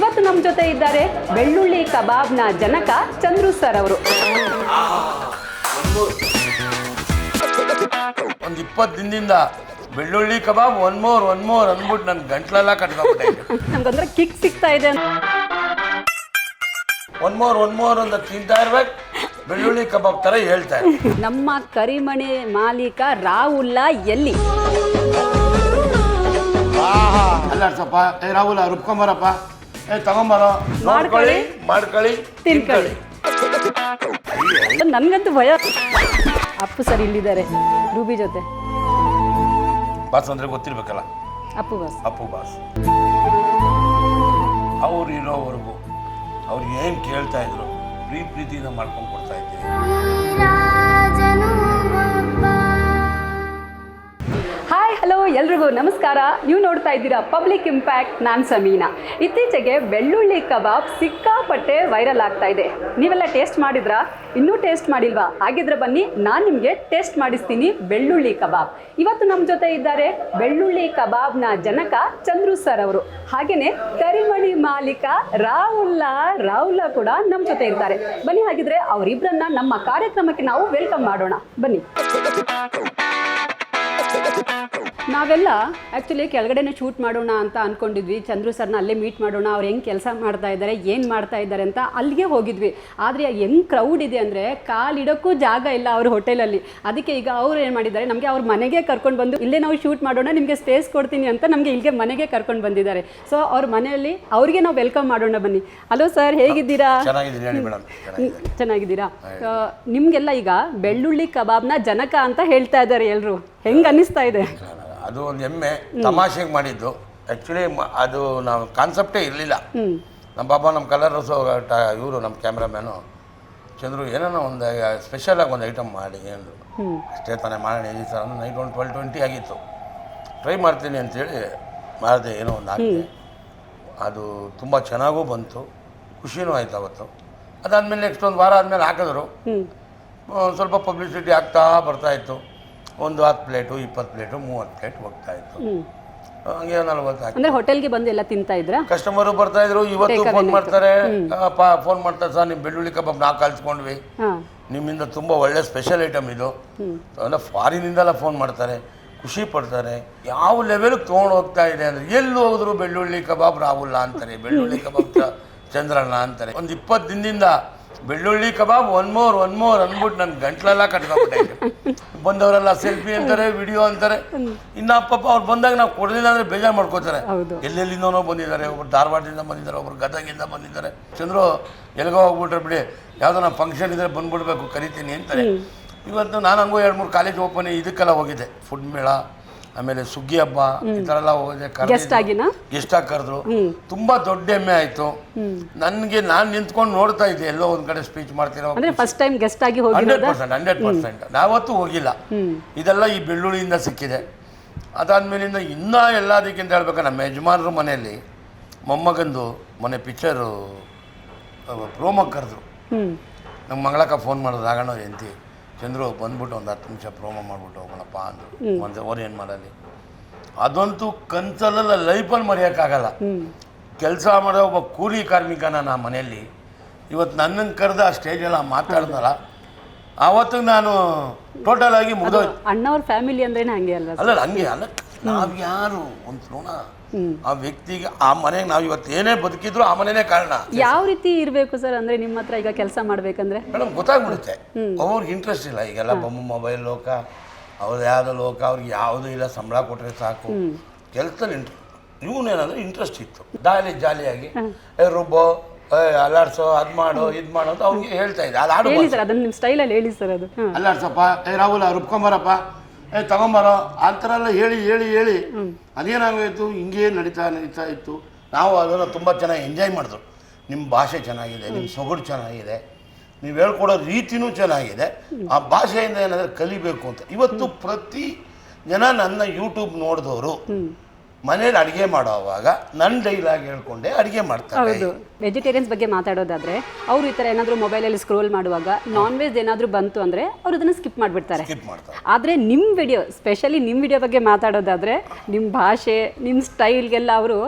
ಇವತ್ತು ನಮ್ಮ ಜೊತೆ ಇದ್ದಾರೆ ಬೆಳ್ಳುಳ್ಳಿ ಕಬಾಬ್ನ ಜನಕ ಚಂದ್ರು ಸರ್ ಅವರು. ಒಂದು ಇಪ್ಪತ್ತು ದಿನದಿಂದ ಬೆಳ್ಳುಳ್ಳಿ ಕಬಾಬ್ ಒನ್ ಮೋರ್ ಒನ್ ಮೋರ್ ಅಂದ್ಬಿಟ್ಟು ನನ್ನ ಗಂಟ್ಲೆಲ್ಲ ಕಟ್ಕೊಂಡ್ಬಿಟ್ಟೆ ನಮ್ಗಂದ್ರೆ ಕಿಕ್ ಸಿಗ್ತಾ ಇದೆ ಒನ್ ಮೋರ್ ಒನ್ ಮೋರ್ ಅಂತ ತಿಂತಾ ಇರ್ಬೇಕು. ಬೆಳ್ಳುಳ್ಳಿ ಕಬಾಬ್ ತರ ಹೇಳ್ತಾ ಇರ್ಬೇಕು. ನಮ್ಮ ಕರಿಮಣಿ ಮಾಲೀಕ ರಾಹುಲ್ಲ ಎಲ್ಲಿ? ಅಲ್ಲ ಸಪ್ಪ ಏ ರಾಹುಲ ರುಬ್ಕೊಂಬರಪ್ಪ ತಗೊಂಬರೋ. ನೋಡ್ಕೊಳ್ಳಿ ಮಾಡ್ಕೊಳ್ಳಿ. ತಿನ್ಕೊಳ್ಳಿ. ನನ್ಗಂತೂ ಭಯ. ಅಪ್ಪು ಸರ್ ಇಲ್ಲಿದ್ದಾರೆ. ರೂಬಿ ಜೊತೆ. ಬಾಸ್ ಅಂದ್ರೆ ಗೊತ್ತಿರ್ಬೇಕಲ್ಲ. ಅಪ್ಪು ಬಾಸ್. ಅಪ್ಪು ಬಾಸ್. ಅವ್ರು ಇರೋವರೆಗೂ ಅವ್ರು ಏನು ಕೇಳ್ತಾ ಇದ್ರು ಪ್ರೀತಿ ಪ್ರೀತಿಯಿಂದ ಮಾಡ್ಕೊಂಡು ಕೊಡ್ತಾ ಇದ್ದೀವಿ. ಎಲ್ರಿಗೂ ನಮಸ್ಕಾರ. ನೀವು ನೋಡ್ತಾ ಇದ್ದೀರಾ ಪಬ್ಲಿಕ್ ಇಂಪ್ಯಾಕ್ಟ್, ನಾನು ಸಮೀನಾ. ಇತ್ತೀಚೆಗೆ ಬೆಳ್ಳುಳ್ಳಿ ಕಬಾಬ್ ಸಿಕ್ಕಾಪಟ್ಟೆ ವೈರಲ್ ಆಗ್ತಾ ಇದೆ. ನೀವೆಲ್ಲ ಟೇಸ್ಟ್ ಮಾಡಿದ್ರಾ? ಇನ್ನೂ ಟೇಸ್ಟ್ ಮಾಡಿಲ್ವಾ? ಹಾಗಿದ್ರೆ ಬನ್ನಿ, ನಾನು ನಿಮಗೆ ಟೇಸ್ಟ್ ಮಾಡಿಸ್ತೀನಿ ಬೆಳ್ಳುಳ್ಳಿ ಕಬಾಬ್. ಇವತ್ತು ನಮ್ಮ ಜೊತೆ ಇದ್ದಾರೆ ಬೆಳ್ಳುಳ್ಳಿ ಕಬಾಬ್ನ ಜನಕ ಚಂದ್ರು ಸರ್ ಅವರು. ಹಾಗೆಯೇ ಕರಿಮಣಿ ಮಾಲೀಕ ರಾಹುಲ್ಲ ರಾಹುಲ್ಲ ಕೂಡ ನಮ್ಮ ಜೊತೆ ಇರ್ತಾರೆ. ಬನ್ನಿ, ಹಾಗಿದ್ರೆ ಅವರಿಬ್ಬರನ್ನ ನಮ್ಮ ಕಾರ್ಯಕ್ರಮಕ್ಕೆ ನಾವು ವೆಲ್ಕಮ್ ಮಾಡೋಣ. ಬನ್ನಿ. ನಾವೆಲ್ಲ ಆ್ಯಕ್ಚುಲಿ ಕೆಳಗಡೆನೇ ಶೂಟ್ ಮಾಡೋಣ ಅಂತ ಅಂದ್ಕೊಂಡಿದ್ವಿ ಚಂದ್ರು ಸರ್ನ ಅಲ್ಲೇ ಮೀಟ್ ಮಾಡೋಣ. ಅವ್ರು ಹೆಂಗೆ ಕೆಲಸ ಮಾಡ್ತಾ ಇದ್ದಾರೆ ಏನು ಮಾಡ್ತಾ ಇದ್ದಾರೆ ಅಂತ ಅಲ್ಲಿಗೆ ಹೋಗಿದ್ವಿ. ಆದರೆ ಹೆಂಗೆ ಕ್ರೌಡ್ ಇದೆ ಅಂದರೆ ಕಾಲಿಡೋಕ್ಕೂ ಜಾಗ ಇಲ್ಲ ಅವ್ರ ಹೋಟೆಲಲ್ಲಿ ಅದಕ್ಕೆ ಈಗ ಅವ್ರು ಏನು ಮಾಡಿದ್ದಾರೆ ನಮಗೆ ಅವ್ರ ಮನೆಗೆ ಕರ್ಕೊಂಡು ಬಂದು ಇಲ್ಲೇ ನಾವು ಶೂಟ್ ಮಾಡೋಣ ನಿಮಗೆ ಸ್ಪೇಸ್ ಕೊಡ್ತೀನಿ ಅಂತ ನಮಗೆ ಇಲ್ಲಿಗೆ ಮನೆಗೆ ಕರ್ಕೊಂಡು ಬಂದಿದ್ದಾರೆ. ಸೊ ಅವ್ರ ಮನೆಯಲ್ಲಿ ಅವ್ರಿಗೆ ನಾವು ವೆಲ್ಕಮ್ ಮಾಡೋಣ ಬನ್ನಿ. ಹಲೋ ಸರ್ ಹೇಗಿದ್ದೀರಾ? ಚೆನ್ನಾಗಿದ್ದೀರಾ? ನಿಮಗೆಲ್ಲ ಈಗ ಬೆಳ್ಳುಳ್ಳಿ ಕಬಾಬ್ನ ಜನಕ ಅಂತ ಹೇಳ್ತಾ ಇದ್ದಾರೆ ಎಲ್ರು. ಹೆಂಗ್ ಅನ್ನಿಸ್ತಾ ಇದೆ? ಅದು ಒಂದು ಹೆಮ್ಮೆ. ತಮಾಷೆಗೆ ಮಾಡಿದ್ದು. ಆ್ಯಕ್ಚುಲಿ ಅದು ನಾವು ಕಾನ್ಸೆಪ್ಟೇ ಇರಲಿಲ್ಲ. ನಮ್ಮ ಪಾಪ ನಮ್ಮ ಕಲರ್ಸು ಇವರು ನಮ್ಮ ಕ್ಯಾಮ್ರಾಮ್ಯಾನು ಚಂದ್ರು ಏನೋ ಒಂದು ಸ್ಪೆಷಲಾಗಿ ಒಂದು ಐಟಮ್ ಮಾಡಿ ಅಂದರು. ಅಷ್ಟೇ ತಾನೇ ಮಾಡೋಣ ಈ ಸರ್ ಅಂದ್ರೆ ನೈಟ್ ಒಂದು ಟ್ವೆಲ್ ಟ್ವೆಂಟಿ ಆಗಿತ್ತು. ಟ್ರೈ ಮಾಡ್ತೀನಿ ಅಂತೇಳಿ ಮಾಡಿದೆ ಏನೋ ಒಂದು ಹಾಕಿದೆ ಅದು ತುಂಬ ಚೆನ್ನಾಗೂ ಬಂತು. ಖುಷಿನೂ ಆಯ್ತು ಅವತ್ತು. ಅದಾದಮೇಲೆ ನೆಕ್ಸ್ಟ್ ಒಂದು ವಾರ ಆದಮೇಲೆ ಹಾಕಿದ್ರು. ಸ್ವಲ್ಪ ಪಬ್ಲಿಸಿಟಿ ಆಗ್ತಾ ಬರ್ತಾ ಇತ್ತು. ಒಂದು ಹತ್ತು ಪ್ಲೇಟು ಇಪ್ಪತ್ತು ಪ್ಲೇಟು ಮೂವತ್ತು ಪ್ಲೇಟ್ ಹೋಗ್ತಾ ಇತ್ತು. ಹಂಗೆ ನಲ್ವತ್ತು ಹಾಕಿ. ಅಂದ್ರೆ ಹೋಟೆಲ್ಗೆ ಬಂದು ಎಲ್ಲ ತಿಂತಾ ಇದ್ರ? ಕಸ್ಟಮರು ಬರ್ತಾ ಇದ್ರು ಇವತ್ತು ಫೋನ್ ಮಾಡ್ತಾರೆ. ಫೋನ್ ಮಾಡ್ತಾರೆ ಸರ್ ನಿಮ್ಮ ಬೆಳ್ಳುಳ್ಳಿ ಕಬಾಬ್ ನಾವು ಕಲ್ಸ್ಕೊಂಡ್ವಿ. ನಿಮ್ಮಿಂದ ತುಂಬ ಒಳ್ಳೆ ಸ್ಪೆಷಲ್ ಐಟಮ್ ಇದು. ಅಂದರೆ ಫಾರಿನಿಂದೆಲ್ಲ ಫೋನ್ ಮಾಡ್ತಾರೆ. ಖುಷಿ ಪಡ್ತಾರೆ. ಯಾವ ಲೆವೆಲ್ಗೆ ತೊಗೊಂಡು ಹೋಗ್ತಾ ಇದೆ ಅಂದರೆ ಎಲ್ಲಿ ಹೋದ್ರು ಬೆಳ್ಳುಳ್ಳಿ ಕಬಾಬ್ ರಾಹುಲ್ಲ ಅಂತಾರೆ ಬೆಳ್ಳುಳ್ಳಿ ಕಬಾಬ್ ಚಂದ್ರಣ್ಣ ಅಂತಾರೆ. ಒಂದು ಇಪ್ಪತ್ತು ದಿನದಿಂದ ಬೆಳ್ಳುಳ್ಳಿ ಕಬಾಬ್ ಒನ್ ಮೋರ್ ಒನ್ ಮೋರ್ ಅಂದ್ಬಿಟ್ಟು ನನ್ನ ಗಂಟ್ಲೆಲ್ಲ ಕಟ್ಕೊಂಡ್ಬಿಟ್ಟೆ ಬಂದವರೆಲ್ಲ ಸೆಲ್ಫಿ ಅಂತಾರೆ ವಿಡಿಯೋ ಅಂತಾರೆ. ಇನ್ನ ಪಾಪ ಅವ್ರು ಬಂದಾಗ ನಾವು ಕೊಡಲಿಲ್ಲ ಅಂದ್ರೆ ಬೇಜಾರು ಮಾಡ್ಕೋತಾರೆ. ಎಲ್ಲೆಲ್ಲಿಂದನೋ ಬಂದಿದ್ದಾರೆ ಒಬ್ರು ಧಾರವಾಡದಿಂದ ಬಂದಿದ್ದಾರೆ ಒಬ್ರು ಗದಗಿಂದ ಬಂದಿದ್ದಾರೆ. ಚಂದ್ರು ಎಲ್ಗೋ ಹೋಗ್ಬಿಟ್ರೆ ಬಿಡಿ. ಯಾವುದೋ ನಮ್ಮ ಫಂಕ್ಷನ್ ಇದ್ರೆ ಬಂದ್ಬಿಡ್ಬೇಕು ಕರಿತೀನಿ ಅಂತಾರೆ. ಇವತ್ತು ನಾನು ಹಂಗೂ ಎರಡು ಮೂರು ಕಾಲೇಜ್ ಓಪನ್ ಇದಕ್ಕೆಲ್ಲ ಹೋಗಿದ್ದೆ. ಫುಡ್ ಮೇಳ. ಆಮೇಲೆ ಸುಗ್ಗಿ ಹಬ್ಬ ಈ ಥರ ಎಲ್ಲ ಹೋಗಿದ್ದೆ ಗೆಸ್ಟ್ ಆಗಿನಾ? ಗೆಸ್ಟ್ ಆಗಿ ಕರೆದ್ರು. ತುಂಬಾ ದೊಡ್ಡ ಹೆಮ್ಮೆ ಆಯ್ತು. ನನಗೆ ನಾನು ನಿಂತ್ಕೊಂಡು ನೋಡ್ತಾ ಇದ್ದೆ ಎಲ್ಲೋ ಒಂದ್ ಕಡೆ ಸ್ಪೀಚ್ ಮಾಡ್ತಿರೋ ಅಂದ್ರೆ ಫಸ್ಟ್ ಟೈಮ್ ಗೆಸ್ಟ್ ಆಗಿ ಹಂಡ್ರೆಡ್ ಪರ್ಸೆಂಟ್ ಹಂಡ್ರೆಡ್ ಪರ್ಸೆಂಟ್. ನಾವತ್ತೂ ಹೋಗಿಲ್ಲ. ಇದೆಲ್ಲ ಈ ಬೆಳ್ಳುಳ್ಳಿಯಿಂದ ಸಿಕ್ಕಿದೆ. ಅದಾದ್ಮೇಲಿಂದ ಇನ್ನೂ ಎಲ್ಲದಕ್ಕಿಂತ ಹೇಳ್ಬೇಕು ನಮ್ಮ ಯಜಮಾನರು ಮನೆಯಲ್ಲಿ ಮೊಮ್ಮಗಂದು ಮೊನ್ನೆ ಪಿಕ್ಚರು ಪ್ರೋಮೋ ಕರೆದ್ರು. ನಮ್ಮ ಮಂಗಳಕ್ಕ ಫೋನ್ ಮಾಡಿದ್ರು ರಾಗಣ್ಣ ಎಂತಿ ಚಂದ್ರು ಬಂದ್ಬಿಟ್ಟು ಒಂದು ಹತ್ತು ನಿಮಿಷ ಪ್ರೋಮೋ ಮಾಡ್ಬಿಟ್ಟು ಹೋಗೋಣಪ್ಪ ಅಂದರು. ಒಂದು ಏನು ಮಾಡಲಿ? ಅದಂತೂ ಕನ್ಸಲ್ಲ ಲೈಫಲ್ಲಿ ಮರೆಯೋಕ್ಕಾಗಲ್ಲ ಕೆಲಸ ಮಾಡೋ ಒಬ್ಬ ಕೂಲಿ ಕಾರ್ಮಿಕನ ನಾ ಮನೆಯಲ್ಲಿ ಇವತ್ತು ನನ್ನನ್ನು ಕರೆದ ಆ ಸ್ಟೇಜೆಲ್ಲ ಮಾತಾಡ್ದಲ್ಲ ಆವತ್ತು ನಾನು ಟೋಟಲ್ ಆಗಿ ಮುಗಿದೋಯ್ತು. ಅಣ್ಣವ್ರ ಫ್ಯಾಮಿಲಿ ಅಂದ್ರೆ ಹಂಗೆ ಅಲ್ಲ ಅಲ್ಲ ಹಂಗೆ ಅಲ್ಲ ನಾವು ಯಾರು ಒಂದು ಹ್ಮ್ ಆ ವ್ಯಕ್ತಿಗೆ ಆ ಮನೆಗೆ ನಾವು ಇವತ್ತು ಏನೇ ಬದುಕಿದ್ರು ಆ ಮನೆನೇ ಕಾರಣ. ಯಾವ ರೀತಿ ಇರಬೇಕು ಸರ್? ಅಂದ್ರೆ ನಿಮ್ಮ ಹತ್ರ ಈಗ ಕೆಲಸ ಮಾಡ್ಬೇಕಂದ್ರೆ? ಮೇಡಮ್ ಗೊತ್ತಾಗ್ಬಿಡುತ್ತೆ. ಅವ್ರಿಗೆ ಇಂಟ್ರೆಸ್ಟ್ ಇಲ್ಲ. ಈಗೆಲ್ಲ ಬಮ್ಮ ಮೊಬೈಲ್ ಲೋಕ ಅವ್ರದ್ದು ಯಾವುದೋ ಲೋಕ ಅವ್ರಿಗೆ ಯಾವುದೂ ಇಲ್ಲ ಸಂಬಳ ಕೊಟ್ಟರೆ ಸಾಕು. ಕೆಲಸದಲ್ಲಿ ಇಂಟ್ರೆಸ್ಟ್ ಇವನೇನಂದ್ರೆ ಇಂಟ್ರೆಸ್ಟ್ ಇತ್ತು. ದಾಲಿ ಜಾಲಿಯಾಗಿ ರುಬ್ಬೋ ಅಲ್ಲಾಡ್ಸೋ ಅದ್ ಮಾಡೋ ಇದ್ ಮಾಡೋ ಅಂತ ಅವ್ರಿಗೆ ಹೇಳ್ತಾ ಇದ್ದೆ. ಅದು ಆಡು ಹೇಳಿ ಸರ್ ಅದನ್ನ ನಿಮ್ಮ ಸ್ಟೈಲಲ್ಲಿ ಹೇಳಿ ಸರ್ ಅದು. ಹಾ ಅಲ್ಲಾಡ್ಸಪ್ಪ ಏ ರಾಹುಲ ರುಬ್ಕೊಂಬರಪ್ಪ ಏ ತಗೊಂಬರೋ. ಆ ಥರ ಎಲ್ಲ ಹೇಳಿ ಹೇಳಿ. ಹೇಳಿ ಅದೇನಾಗೋಯ್ತು? ಹಿಂಗೆ ನಡೀತಾ ನಡೀತಾ ಇತ್ತು. ನಾವು ಅದನ್ನು ತುಂಬ ಚೆನ್ನಾಗಿ ಎಂಜಾಯ್ ಮಾಡಿದ್ರು ನಿಮ್ಮ ಭಾಷೆ ಚೆನ್ನಾಗಿದೆ ನಿಮ್ಮ ಸೊಗಡು ಚೆನ್ನಾಗಿದೆ. ನೀವು ಹೇಳ್ಕೊಡೋ ರೀತಿನೂ ಚೆನ್ನಾಗಿದೆ. ಆ ಭಾಷೆಯಿಂದ ಏನಾದರೂ ಕಲಿಬೇಕು ಅಂತ. ಇವತ್ತು ಪ್ರತಿ ಜನ ನನ್ನ ಯೂಟ್ಯೂಬ್ ನೋಡಿದವರು ಮನೇಲಿ ಅಡುಗೆ ಮಾಡೋವಾಗ ನನ್ನ ಡೈಲಾಗ್ ಹೇಳ್ಕೊಂಡೆ ಅಡುಗೆ ಮಾಡ್ತಾರೆ. ಹೌದು. ವೆಜಿಟೇರಿಯನ್ಸ್ ಬಗ್ಗೆ ಮಾತಾಡೋದಾದ್ರೆ ಅವರು ಈ ಥರ ಏನಾದರೂ ಮೊಬೈಲಲ್ಲಿ ಸ್ಕ್ರೋಲ್ ಮಾಡುವಾಗ ನಾನ್ ವೆಜ್ ಏನಾದರೂ ಬಂತು ಅಂದರೆ ಅವ್ರು ಅದನ್ನು ಸ್ಕಿಪ್ ಮಾಡಿಬಿಡ್ತಾರೆ. ಸ್ಕಿಪ್ ಮಾಡ್ತಾರೆ. ಆದರೆ ನಿಮ್ಮ ವಿಡಿಯೋ ಸ್ಪೆಷಲಿ ನಿಮ್ಮ ವಿಡಿಯೋ ಬಗ್ಗೆ ಮಾತಾಡೋದಾದ್ರೆ ನಿಮ್ಮ ಭಾಷೆ ನಿಮ್ಮ ಸ್ಟೈಲ್ಗೆಲ್ಲ ಅವರು